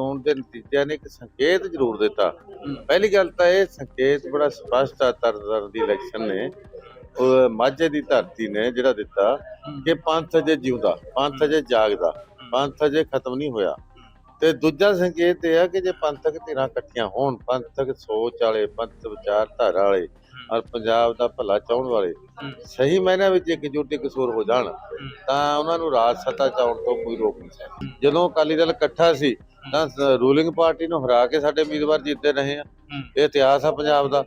ਚੋਣ ਦੇ ਨਤੀਜਿਆਂ ਨੇ ਇੱਕ ਸੰਕੇਤ ਜ਼ਰੂਰ ਦਿੱਤਾ। ਪਹਿਲੀ ਗੱਲ ਤਾਂ ਇਹ ਸੰਕੇਤ ਬੜਾ ਸਪਸ਼ਟ ਆ ਤਰਦਰ ਦੀ ਇਲੈਕਸ਼ਨ ਨੇ। ਮਾਝੇ ਦੀ ਧਰਤੀ ਨੇ ਜਿਹੜਾ ਦਿੱਤਾ ਕਿ ਪੰਥ ਅਜੇ ਜਿਉਂਦਾ, ਪੰਥ ਅਜੇ ਜਾਗਦਾ, ਪੰਥ ਅਜੇ ਖਤਮ ਨਹੀਂ ਹੋਇਆ। ਤੇ ਦੂਜਾ ਸੰਕੇਤ ਇਹ ਆ ਕਿ ਜੇ ਪੰਥਕ ਧਿਰਾਂ ਇਕੱਠੀਆਂ ਹੋਣ, ਪੰਥਕ ਸੋਚ ਵਾਲੇ, ਪੰਥ ਵਿਚਾਰਧਾਰਾ ਵਾਲੇ ਔਰ ਪੰਜਾਬ ਦਾ ਭਲਾ ਚਾਹਣ ਵਾਲੇ ਸਹੀ ਮਾਇਨਿਆਂ ਵਿੱਚ ਇਕਜੁੱਟ ਕਸੂਰ ਹੋ ਜਾਣ ਤਾਂ ਉਹਨਾਂ ਨੂੰ ਰਾਜ ਸੱਤਾ ਚ ਆਉਣ ਤੋਂ ਕੋਈ ਰੋਕ ਨਹੀਂ ਸਕਦਾ। ਜਦੋਂ ਅਕਾਲੀ ਦਲ ਇਕੱਠਾ ਸੀ ਤਾਂ ਰੂਲਿੰਗ ਪਾਰਟੀ ਨੂੰ ਹਰਾ ਕੇ ਸਾਡੇ ਉਮੀਦਵਾਰ ਜਿੱਤੇ ਰਹੇ ਆ। ਇਹ ਇਤਿਹਾਸ ਆ ਪੰਜਾਬ ਦਾ।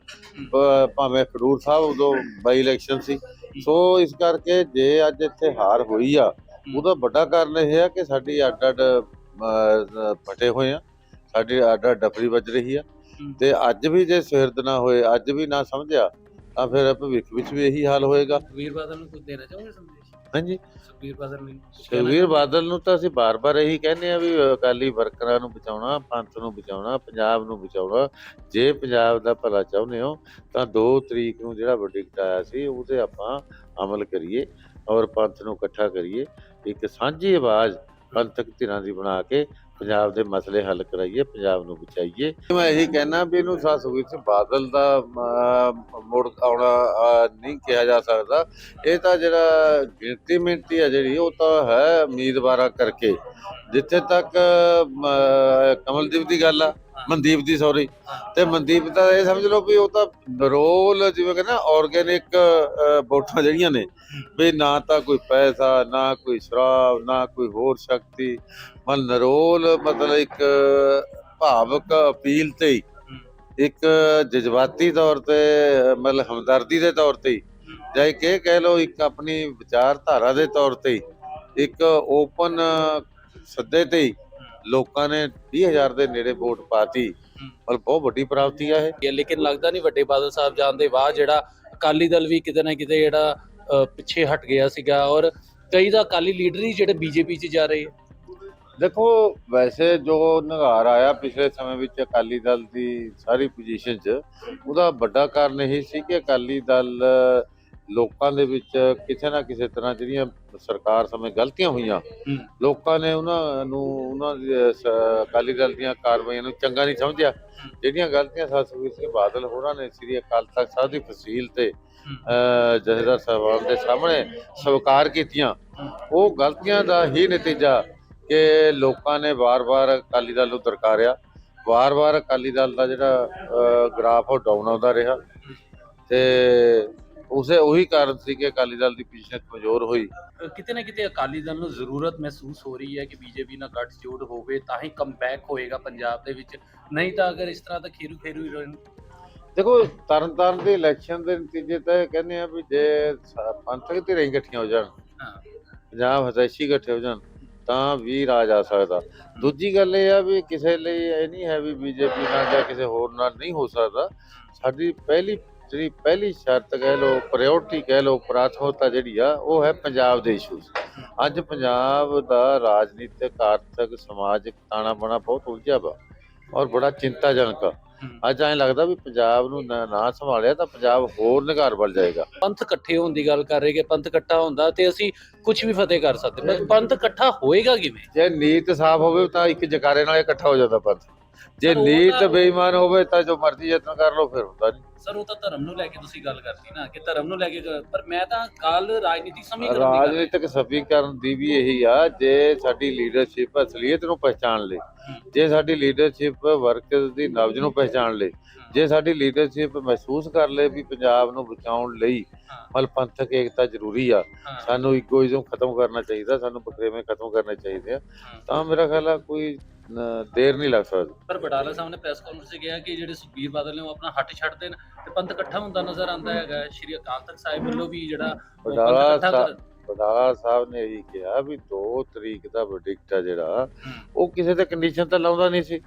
ਭਾਵੇਂ ਖਡੂਰ ਸਾਹਿਬ ਉਦੋਂ ਬਾਈ ਇਲੈਕਸ਼ਨ ਸੀ। ਸੋ ਇਸ ਕਰਕੇ ਜੇ ਅੱਜ ਇੱਥੇ ਹਾਰ ਹੋਈ ਆ ਉਹਦਾ ਵੱਡਾ ਕਾਰਨ ਇਹ ਆ ਕਿ ਸਾਡੀ ਅੱਡ ਅੱਡ ਫਟੇ ਹੋਏ ਆ। ਸਾਡੀ ਅੱਡ ਅੱਡ ਡਫਰੀ ਵੱਜ ਰਹੀ ਆ। ਤੇ ਅੱਜ ਵੀ ਜੇ ਸਿਰਦ ਨਾ ਹੋਏ ਅੱਜ ਵੀ ਨਾ ਸਮਝਿਆ ਤਾਂ ਫਿਰ ਭਵਿੱਖ ਵਿੱਚ ਵੀ ਇਹੀ ਹਾਲ ਹੋਏਗਾ। ਸੁਖਬੀਰ ਬਾਦਲ ਨੂੰ ਕੁਝ ਦੇਣਾ ਚਾਹੋਗੇ ਸੰਦੇਸ਼? ਹਾਂਜੀ। ਸੁਖਬੀਰ ਬਾਦਲ ਨੂੰ ਸੁਖਬੀਰ ਬਾਦਲ ਨੂੰ ਤਾਂ ਅਸੀਂ ਬਾਰ-ਬਾਰ ਇਹੀ ਕਹਿੰਦੇ ਆ ਵੀ ਅਕਾਲੀ ਵਰਕਰਾਂ ਨੂੰ ਬਚਾਉਣਾ ਪੰਥ ਨੂੰ ਬਚਾਉਣਾ ਪੰਜਾਬ ਨੂੰ ਬਚਾਉਣਾ। ਜੇ ਪੰਜਾਬ ਦਾ ਭਲਾ ਚਾਹੁੰਦੇ ਹੋ ਤਾਂ 2 ਤਰੀਕ ਨੂੰ ਜਿਹੜਾ ਵਰਡਿਕਟ ਆਇਆ ਸੀ ਉਹਦੇ ਆਪਾਂ ਅਮਲ ਕਰੀਏ ਔਰ ਪੰਥ ਨੂੰ ਇਕੱਠਾ ਕਰੀਏ। ਇੱਕ ਸਾਂਝੀ ਆਵਾਜ਼ ਪੰਥਕ ਧਿਰਾਂ ਦੀ ਬਣਾ ਕੇ ਪੰਜਾਬ ਦੇ ਮਸਲੇ ਹੱਲ ਕਰਾਈਏ ਪੰਜਾਬ ਨੂੰ ਬਚਾਈਏ। ਮੈਂ ਇਹੀ ਕਹਿਣਾ ਵੀ ਇਹਨੂੰ ਸਾ ਸਿੰਘ ਬਾਦਲ ਦਾ ਅਹ, ਮੁੜ ਆਉਣਾ ਨਹੀਂ ਕਿਹਾ ਜਾ ਸਕਦਾ। ਇਹ ਤਾਂ ਜਿਹੜਾ ਗਿਣਤੀ ਮਿੰਟੀ ਆ ਜਿਹੜੀ ਉਹ ਤਾਂ ਹੈ ਉਮੀਦਵਾਰਾਂ ਕਰਕੇ। ਜਿੱਥੇ ਤੱਕ ਕਮਲਦੀਪ ਦੀ ਗੱਲ ਆ ਮਨਦੀਪ ਦੀ ਸੌਰੀ ਤੇ ਮਨਦੀਪ ਦਾ ਇਹ ਸਮਝ ਲਓ ਵੀ ਉਹ ਤਾਂ ਰੋਲ ਜਿਵੇਂ ਕਹਿੰਦਾ ਆਰਗੇਨਿਕ ਵੋਟਾਂ ਜਿਹੜੀਆਂ ਨੇ ਵੀ ਨਾ ਤਾਂ ਕੋਈ ਪੈਸਾ ਨਾ ਕੋਈ ਸ਼ਰਾਬ ਨਾ ਕੋਈ ਹੋਰ ਸ਼ਕਤੀ ਮਨ ਨਰੋਲ ਮਤਲਬ ਇੱਕ ਭਾਵਕ ਅਪੀਲ ਤੇ ਇੱਕ ਜਜ਼ਬਾਤੀ ਤੌਰ ਤੇ ਮਤਲਬ ਹਮਦਰਦੀ ਦੇ ਤੌਰ ਤੇ ਜਾਂ ਇੱਕ ਇਹ ਕਹਿ ਲਓ ਇੱਕ ਆਪਣੀ ਵਿਚਾਰਧਾਰਾ ਦੇ ਤੌਰ ਤੇ ਇੱਕ ਓਪਨ ਸੱਦੇ ਤੇ ਲੋਕਾਂ ਨੇ 20000 ਦੇ ਨੇੜੇ ਵੋਟ ਪਾਤੀ। ਮਤਲਬ ਬਹੁਤ ਵੱਡੀ ਪ੍ਰਾਪਤੀ ਆ ਇਹ। ਲੇਕਿਨ ਲੱਗਦਾ ਨਹੀਂ ਵੱਡੇ ਬਾਦਲ ਸਾਹਿਬ ਜਾਣ ਦੇ ਬਾਅਦ ਜਿਹੜਾ ਅਕਾਲੀ ਦਲ ਵੀ ਕਿਤੇ ਨਾ ਕਿਤੇ ਜਿਹੜਾ ਪਿੱਛੇ ਹਟ ਗਿਆ ਸੀਗਾ। ਔਰ ਕਈ ਦਾ ਅਕਾਲੀ ਲੀਡਰ ਹੀ ਜਿਹੜੇ ਬੀਜੇਪੀ 'ਚ ਜਾ ਰਹੇ। ਦੇਖੋ ਵੈਸੇ ਜੋ ਨਿਗਾਰ ਆਇਆ ਪਿਛਲੇ ਸਮੇਂ ਵਿੱਚ ਅਕਾਲੀ ਦਲ ਦੀ ਸਾਰੀ ਪੋਜੀਸ਼ਨ 'ਚ ਉਹਦਾ ਵੱਡਾ ਕਾਰਨ ਇਹ ਸੀ ਕਿ ਅਕਾਲੀ ਦਲ ਲੋਕਾਂ ਦੇ ਵਿੱਚ ਕਿਸੇ ਨਾ ਕਿਸੇ ਤਰ੍ਹਾਂ ਜਿਹੜੀਆਂ ਸਰਕਾਰ ਸਮੇਂ ਗਲਤੀਆਂ ਹੋਈਆਂ। ਲੋਕਾਂ ਨੇ ਉਹਨਾਂ ਨੂੰ ਉਹਨਾਂ ਦੀ ਅਕਾਲੀ ਦਲ ਦੀਆਂ ਕਾਰਵਾਈਆਂ ਨੂੰ ਚੰਗਾ ਨਹੀਂ ਸਮਝਿਆ। ਜਿਹੜੀਆਂ ਗਲਤੀਆਂ ਸੁਖਬੀਰ ਸਿੰਘ ਬਾਦਲ ਹੋਰਾਂ ਨੇ ਸ੍ਰੀ ਅਕਾਲ ਤਖਤ ਸਾਹਿਬ ਦੀ ਫਸੀਲ ਤੇ ਜਥੇਦਾਰ ਸਾਹਿਬਾਨ ਦੇ ਸਾਹਮਣੇ ਸਵੀਕਾਰ ਕੀਤੀਆਂ ਉਹ ਗਲਤੀਆਂ ਦਾ ਹੀ ਨਤੀਜਾ ਕਿ ਲੋਕਾਂ ਨੇ ਵਾਰ-ਵਾਰ ਅਕਾਲੀ ਦਲ ਨੂੰ ਦਰਕਾਰਿਆ। ਵਾਰ-ਵਾਰ ਅਕਾਲੀ ਦਲ ਦਾ ਜਿਹੜਾ ਗ੍ਰਾਫ ਉਹ ਡਾਊਨ ਆਉਂਦਾ ਰਿਹਾ। ਤੇ ਉਸੇ ਉਹੀ ਕਾਰਨ ਸੀ ਕਿ ਅਕਾਲੀ ਦਲ ਦੀ ਪੋਜੀਸ਼ਨ ਕਮਜ਼ੋਰ ਹੋਈ। ਕਿਤੇ ਨਾ ਕਿਤੇ ਅਕਾਲੀ ਦਲ ਨੂੰ ਜ਼ਰੂਰਤ ਮਹਿਸੂਸ ਹੋ ਰਹੀ ਹੈ ਕਿ ਬੀਜੇਪੀ ਨਾਲ ਗੱਠਜੋੜ ਹੋਵੇ ਤਾਂ ਹੀ ਕਮਬੈਕ ਹੋਏਗਾ ਪੰਜਾਬ ਦੇ ਵਿੱਚ। ਨਹੀਂ ਤਾਂ ਅਗਰ ਇਸ ਤਰ੍ਹਾਂ ਤਾਂ ਖੇਰੂ ਖੇਰੂ ਹੀ ਰਹਿਣ ਦੇਖੋ ਤਰਨਤਾਰਨ ਦੇ ਇਲੈਕਸ਼ਨ ਦੇ ਨਤੀਜੇ ਤਾਂ ਇਹ ਕਹਿੰਦੇ ਆ ਵੀ ਜੇ ਪੰਥਕ ਧਿਰਾਂ ਇਕੱਠੀਆਂ ਹੋ ਜਾਣ ਹਾਂ। ਪੰਜਾਬ ਹਤੈਸ਼ੀ ਇਕੱਠੇ ਹੋ ਜਾਣ ਤਾਂ ਵੀ ਰਾਜ ਆ ਸਕਦਾ। ਦੂਜੀ ਗੱਲ ਇਹ ਆ ਵੀ ਕਿਸੇ ਲਈ ਇਹ ਨਹੀਂ ਹੈ ਵੀ ਬੀਜੇਪੀ ਨਾਲ ਜਾਂ ਕਿਸੇ ਹੋਰ ਨਾਲ ਨਹੀਂ ਹੋ ਸਕਦਾ। ਸਾਡੀ ਪਹਿਲੀ, ਜਿਹੜੀ ਪਹਿਲੀ ਸ਼ਰਤ ਕਹਿ ਲਓ ਪ੍ਰਾਇੋਰਟੀ ਕਹਿ ਲਓ, ਪ੍ਰਾਥਮਿਕਤਾ ਜਿਹੜੀ ਆ, ਉਹ ਹੈ ਪੰਜਾਬ ਦੇ ਇਸ਼ੂਜ਼ ਅੱਜ ਪੰਜਾਬ ਦਾ ਰਾਜਨੀਤਿਕ, ਆਰਥਿਕ, ਸਮਾਜਿਕ ਤਾਣਾ ਬਣਾ ਬਹੁਤ ਉਲਝਿਆ ਵਾ। ਔਰ ਬੜਾ ਚਿੰਤਾਜਨਕ। ਅੱਜ ਐਂ ਲੱਗਦਾ ਵੀ ਪੰਜਾਬ ਨੂੰ ਨਾ ਨਾ ਸੰਭਾਲਿਆ ਤਾਂ ਪੰਜਾਬ ਹੋਰ ਨਿਗਾਰ ਵੱਲ ਜਾਏਗਾ। ਪੰਥ ਇਕੱਠੇ ਹੋਣ ਦੀ ਗੱਲ ਕਰ ਰਹੇ ਕਿ ਪੰਥ ਇਕੱਠਾ ਹੁੰਦਾ ਤੇ ਅਸੀਂ ਕੁਝ ਵੀ ਫਤਿਹ ਕਰ ਸਕਦੇ। ਪਰ ਪੰਥ ਇਕੱਠਾ ਹੋਏਗਾ ਕਿਵੇਂ? ਜੇ ਨੀਤ ਸਾਫ਼ ਹੋਵੇ ਤਾਂ ਇੱਕ ਜਕਾਰੇ ਨਾਲ ਇਕੱਠਾ ਹੋ ਜਾਂਦਾ ਪੰਥ। ਜੇ ਨੀਤ ਬੇਈਮਾਨ ਹੋਵੇ ਤਾਂ ਜੋ ਮਰਜ਼ੀ ਯਤਨ ਕਰ ਲਓ ਫਿਰ ਹੁੰਦਾ ਨਹੀਂ। ਸਰ ਉਹ ਤਾਂ ਧਰਮ ਨੂੰ ਲੈ ਕੇ ਤੁਸੀਂ ਗੱਲ ਕਰਤੀ ਨਾ ਕਿ ਧਰਮ ਨੂੰ ਲੈ ਕੇ ਗੱਲ- ਪਰ ਮੈਂ ਤਾਂ ਕੱਲ ਰਾਜਨੀਤਿਕ ਸਮੀਕਰਨ ਦੀ ਗੱਲ ਰਾਜਨੀਤਿਕ ਸਭੀਕਰਨ ਦੀ ਵੀ ਇਹੀ ਆ ਜੇ ਸਾਡੀ ਲੀਡਰਸ਼ਿਪ ਅਸਲੀਅਤ ਨੂੰ ਪਹਿਚਾਣ ਲੇ ਜੇ ਸਾਡੀ ਲੀਡਰਸ਼ਿਪ ਵਰਕਰਸ ਦੀ ਨਬਜ ਨੂੰ ਪਹਿਚਾਣ ਲੇ ਜੇ ਸਾਡੀ ਲੀਡਰਸ਼ਿਪ ਮਹਿਸੂਸ ਕਰ ਲੇ ਵੀ ਪੰਜਾਬ ਨੂੰ ਬਚਾਉਣ ਲਈ। ਮਲ ਪੰਥਕ ਏਕਤਾ ਜ਼ਰੂਰੀ ਆ ਹਾਂ, ਸਾਨੂੰ ਇਗੋਇਜ਼ਮ ਖਤਮ ਕਰਨਾ ਚਾਹੀਦਾ ਸਾਨੂੰ ਬਖਰੇਵੇਂ ਖਤਮ ਕਰਨੇ ਚਾਹੀਦੇ ਆ ਹਾਂ। ਤਾਂ ਮੇਰਾ ਖਿਆਲ ਆ ਕੋਈ ਦੇਰ ਨਹੀਂ ਲੱਗ ਸਕਦੀ। ਪਰ ਬਟਾਲਾ ਸਾਹਿਬ ਨੇ ਪ੍ਰੈਸ ਕਾਨਫਰੰਸ 'ਚ ਕਿਹਾ ਕਿ ਜਿਹੜੇ ਸੁਖਬੀਰ ਬਾਦਲ ਨੇ ਉਹ ਆਪਣਾ ਹੱਟ ਛੱਡ ਦੇਣ ਤੇ ਪੰਥ ਇਕੱਠਾ ਹੁੰਦਾ ਨਜ਼ਰ ਆਉਂਦਾ ਹੈਗਾ। ਸ਼੍ਰੀ ਅਕਾਲ ਤਖਤ ਸਾਹਿਬ ਵੱਲੋਂ ਵੀ ਜਿਹੜਾ ਉਹ ਪੰਥ ਬਟਾਲਾ ਇਕੱਠਾ ਸਾਹਿਬ- ਬਟਾਲਾ ਸਾਹਿਬ ਨੇ ਇਹੀ ਕਿਹਾ ਵੀ 2 ਤਰੀਕ ਦਾ ਵਰਡਿਕਟ ਆ ਜਿਹੜਾ ਉਹ ਕਿਸੇ ਤੇ ਕੰਡੀਸ਼ਨ ਤਾਂ ਲਾਉਂਦਾ ਨਹੀਂ ਸੀ।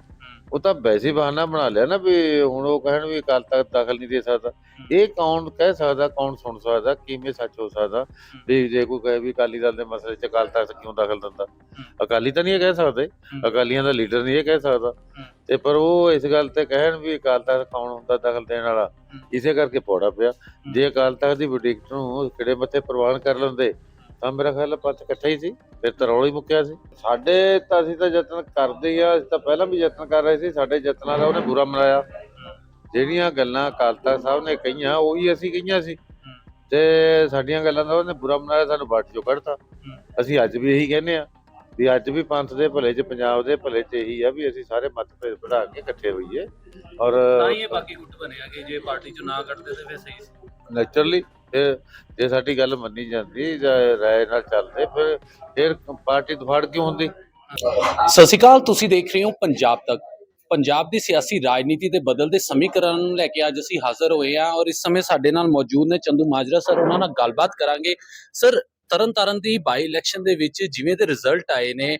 ਉਹ ਤਾਂ ਵੈਸੇ ਬਹਾਨਾ ਬਣਾ ਲਿਆ ਨਾ ਵੀ ਹੁਣ ਉਹ ਕਹਿਣ ਵੀ ਅਕਾਲ ਤਖਤ ਦਖਲ ਨਹੀਂ ਦੇ ਸਕਦਾ। ਇਹ ਕੌਣ ਕਹਿ ਸਕਦਾ ਕੌਣ ਸੁਣ ਸਕਦਾ ਕਿਵੇਂ ਸੱਚ ਹੋ ਸਕਦਾ? ਵੀ ਜੇ ਕੋਈ ਕਹੇ ਵੀ ਅਕਾਲੀ ਦਲ ਦੇ ਮਸਲੇ 'ਚ ਅਕਾਲ ਤਖਤ ਕਿਉਂ ਦਖਲ ਦਿੰਦਾ? ਅਕਾਲੀ ਤਾਂ ਨਹੀਂ ਇਹ ਕਹਿ ਸਕਦੇ। ਅਕਾਲੀਆਂ ਦਾ ਲੀਡਰ ਨਹੀਂ ਇਹ ਕਹਿ ਸਕਦਾ। ਤੇ ਪਰ ਉਹ ਇਸ ਗੱਲ ਤੇ ਕਹਿਣ ਵੀ ਅਕਾਲ ਤਖਤ ਕੌਣ ਹੁੰਦਾ ਦਖਲ ਦੇਣ ਵਾਲਾ? ਇਸੇ ਕਰਕੇ ਪੌੜਾ ਪਿਆ। ਜੇ ਅਕਾਲ ਤਖਤ ਦੀ ਵਰਡਿਕਟ ਨੂੰ ਕਿਹੜੇ ਮੱਥੇ ਪ੍ਰਵਾਨ ਕਰ ਲੈਂਦੇ? ਤਾਂ ਮੇਰਾ ਖਿਆਲ ਪੰਥ ਇਕੱਠਾ ਹੀ ਸੀ ਫਿਰ ਤਾਂ ਰੌਲਾ ਮੁੱਕਿਆ ਸੀ। ਸਾਡੇ ਤਾਂ ਅਸੀਂ ਤਾਂ ਯਤਨ ਕਰਦੇ ਆ ਅਸੀਂ ਤਾਂ ਪਹਿਲਾਂ ਵੀ ਯਤਨ ਕਰ ਰਹੇ ਸੀ ਸਾਡੇ ਯਤਨਾਂ ਦਾ ਉਹਨੇ ਬੁਰਾ ਮਨਾਇਆ। ਜਿਹੜੀਆਂ ਗੱਲਾਂ ਅਕਾਲ ਤਖਤ ਸਾਹਿਬ ਨੇ ਕਹੀਆਂ ਉਹੀ ਅਸੀਂ ਕਹੀਆਂ ਸੀ। ਤੇ ਸਾਡੀਆਂ ਗੱਲਾਂ ਦਾ ਉਹਨੇ ਬੁਰਾ ਮਨਾਇਆ ਸਾਨੂੰ ਬਾਟ ਚੋਂ ਕੱਢਤਾ। ਅਸੀਂ ਅੱਜ ਵੀ ਇਹੀ ਕਹਿੰਦੇ ਆ ਵੀ ਅੱਜ ਵੀ ਪੰਥ ਦੇ ਭਲੇ 'ਚ ਪੰਜਾਬ ਦੇ ਭਲੇ 'ਚ ਇਹੀ ਆ ਵੀ ਅਸੀਂ ਸਾਰੇ ਮਤਭੇਦ ਵਧਾ ਕੇ ਇਕੱਠੇ ਹੋਈਏ। ਔਰ ਤਾਂ ਹੀ ਇਹ ਬਾਕੀ ਗੁੱਟ ਬਣਿਆ ਕਿ ਜੇ ਪਾਰਟੀ ਚੋਂ ਨਾ ਕੱਢਦੇ ਤੇ ਫਿਰ ਸਹੀ ਸੀ। ਨੇਚਰਲੀ ਫਿਰ ਜੇ ਸਾਡੀ ਗੱਲ ਮੰਨੀ ਜਾਂਦੀ ਜਾਂ ਰਾਏ ਨਾਲ ਚੱਲਦੇ, ਫਿਰ ਫਿਰ ਪਾਰਟੀ ਦਫਾੜ ਕਿਉਂ ਹੁੰਦੀ? ਸਤਿ ਸ਼੍ਰੀ ਅਕਾਲ, ਤੁਸੀਂ ਦੇਖ ਰਹੇ ਹੋ ਪੰਜਾਬ ਤੱਕ। ਪੰਜਾਬ ਦੀ ਸਿਆਸੀ ਰਾਜਨੀਤੀ ਦੇ ਬਦਲਦੇ ਸਮੀਕਰਨ ਨੂੰ ਲੈ ਕੇ ਅੱਜ ਅਸੀਂ ਹਾਜ਼ਰ ਹੋਏ ਹਾਂ ਔਰ ਇਸ ਸਮੇਂ ਸਾਡੇ ਨਾਲ ਮੌਜੂਦ ਨੇ ਚੰਦੂ ਮਾਜਰਾ ਸਰ, ਉਹਨਾਂ ਨਾਲ ਗੱਲਬਾਤ ਕਰਾਂਗੇ। ਸਰ ਤਰਨਤਾਰਨ ਦੀ ਬਾਈ ਇਲੈਕਸ਼ਨ ਦੇ ਵਿੱਚ ਜਿਵੇਂ ਦੇ ਰਿਜ਼ਲਟ ਆਏ ਨੇ,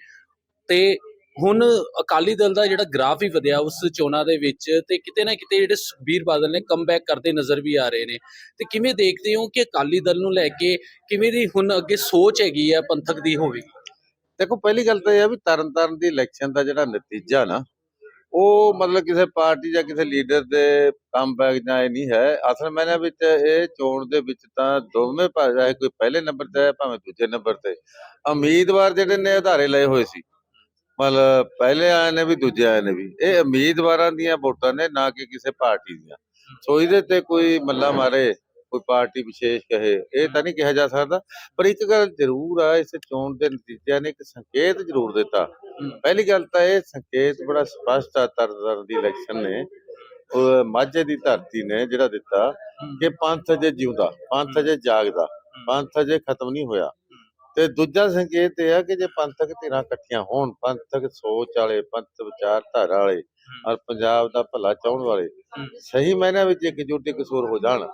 ਤੇ ਹੁਣ ਅਕਾਲੀ ਦਲ ਦਾ ਜਿਹੜਾ ਗ੍ਰਾਫ ਹੀ ਵਧਿਆ ਉਸ ਚੋਣਾਂ ਦੇ ਵਿੱਚ ਤੇ ਕਿਤੇ ਨਾ ਕਿਤੇ ਜਿਹੜੇ ਸੁਖਬੀਰ ਬਾਦਲ ਨੇ ਕਮਬੈਕ ਕਰਦੇ ਨਜ਼ਰ ਵੀ ਆ ਰਹੇ ਨੇ। ਤੇ ਕਿਵੇਂ ਦੇਖਦੇ ਹੋ ਕਿ ਅਕਾਲੀ ਦਲ ਨੂੰ ਲੈ ਕੇ ਕਿਵੇਂ ਦੀ ਹੁਣ ਅੱਗੇ ਸੋਚ ਹੈਗੀ ਆ ਪੰਥਕ ਦੀ ਹੋਵੇਗੀ ਦੇਖੋ, ਪਹਿਲੀ ਗੱਲ ਤਾਂ ਇਹ ਆ ਵੀ ਤਰਨਤਾਰਨ ਦੀ ਇਲੈਕਸ਼ਨ ਦਾ ਜਿਹੜਾ ਨਤੀਜਾ ਨਾ, ਉਹ ਮਤਲਬ ਕਿਸੇ ਪਾਰਟੀ ਜਾਂ ਕਿਸੇ ਲੀਡਰ ਦੇ ਕਮਬੈਕ ਜਾਂ ਇਹ ਨਹੀਂ ਹੈ। ਅਸਲ ਮੈਨੇ ਵਿੱਚ ਇਹ ਚੋਣ ਦੇ ਵਿੱਚ ਤਾਂ ਦੋਵੇਂ ਭਾਵੇਂ ਕੋਈ ਪਹਿਲੇ ਨੰਬਰ ਤੇ ਹੈ ਭਾਵੇਂ ਦੂਜੇ ਨੰਬਰ ਤੇ, ਉਮੀਦਵਾਰ ਜਿਹੜੇ ਨੇ ਆਧਾਰੇ ਲਏ ਹੋਏ ਸੀ। ਮਤਲਬ ਪਹਿਲੇ ਆਏ ਨੇ ਵੀ ਦੂਜੇ ਆਏ ਨੇ ਵੀ। ਇਹ ਉਮੀਦਵਾਰਾਂ ਦੀਆਂ ਵੋਟਾਂ ਨੇ, ਨਾ ਕਿ ਕਿਸੇ ਪਾਰਟੀ ਦੀਆਂ। ਸੋ ਇਹਦੇ ਤੇ ਕੋਈ ਮੱਲਾ ਮਾਰੇ, ਕੋਈ ਪਾਰਟੀ ਵਿਸ਼ੇਸ਼ ਕਹੇ, ਇਹ ਤਾਂ ਨਹੀਂ ਕਿਹਾ ਜਾ ਸਕਦਾ। ਪਰ ਇੱਕ ਗੱਲ ਜ਼ਰੂਰ ਆ, ਇਸ ਚੋਣ ਦੇ ਨਤੀਜਿਆਂ ਨੇ ਇੱਕ ਸੰਕੇਤ ਜ਼ਰੂਰ ਦਿੱਤਾ। ਪਹਿਲੀ ਗੱਲ ਤਾਂ ਇਹ ਸੰਕੇਤ ਬੜਾ ਸਪਸ਼ਟ ਆ, ਤਰਨਤਾਰਨ ਦੀ ਇਲੈਕਸ਼ਨ ਨੇ। ਮਾਝੇ ਦੀ ਧਰਤੀ ਨੇ ਜਿਹੜਾ ਦਿੱਤਾ ਕਿ ਪੰਥ ਅਜੇ ਜਿਉਂਦਾ, ਪੰਥ ਅਜੇ ਜਾਗਦਾ, ਪੰਥ ਅਜੇ ਖਤਮ ਨਹੀਂ ਹੋਇਆ। ਤੇ ਦੂਜਾ ਸੰਕੇਤ ਇਹ ਆ ਕਿ ਜੇ ਪੰਥਕ ਧਿਰਾਂ ਇਕੱਠੀਆਂ ਹੋਣ ਪੰਥਕ ਸੋਚ ਵਾਲੇ ਪੰਥ ਵਿਚਾਰਧਾਰਾ ਵਾਲੇ ਔਰ ਪੰਜਾਬ ਦਾ ਭਲਾ ਚਾਹਣ ਵਾਲੇ ਸਹੀ ਮਾਇਨਿਆਂ ਵਿੱਚ ਇਕਜੁੱਟ ਕਸੂਰ ਹੋ ਜਾਣ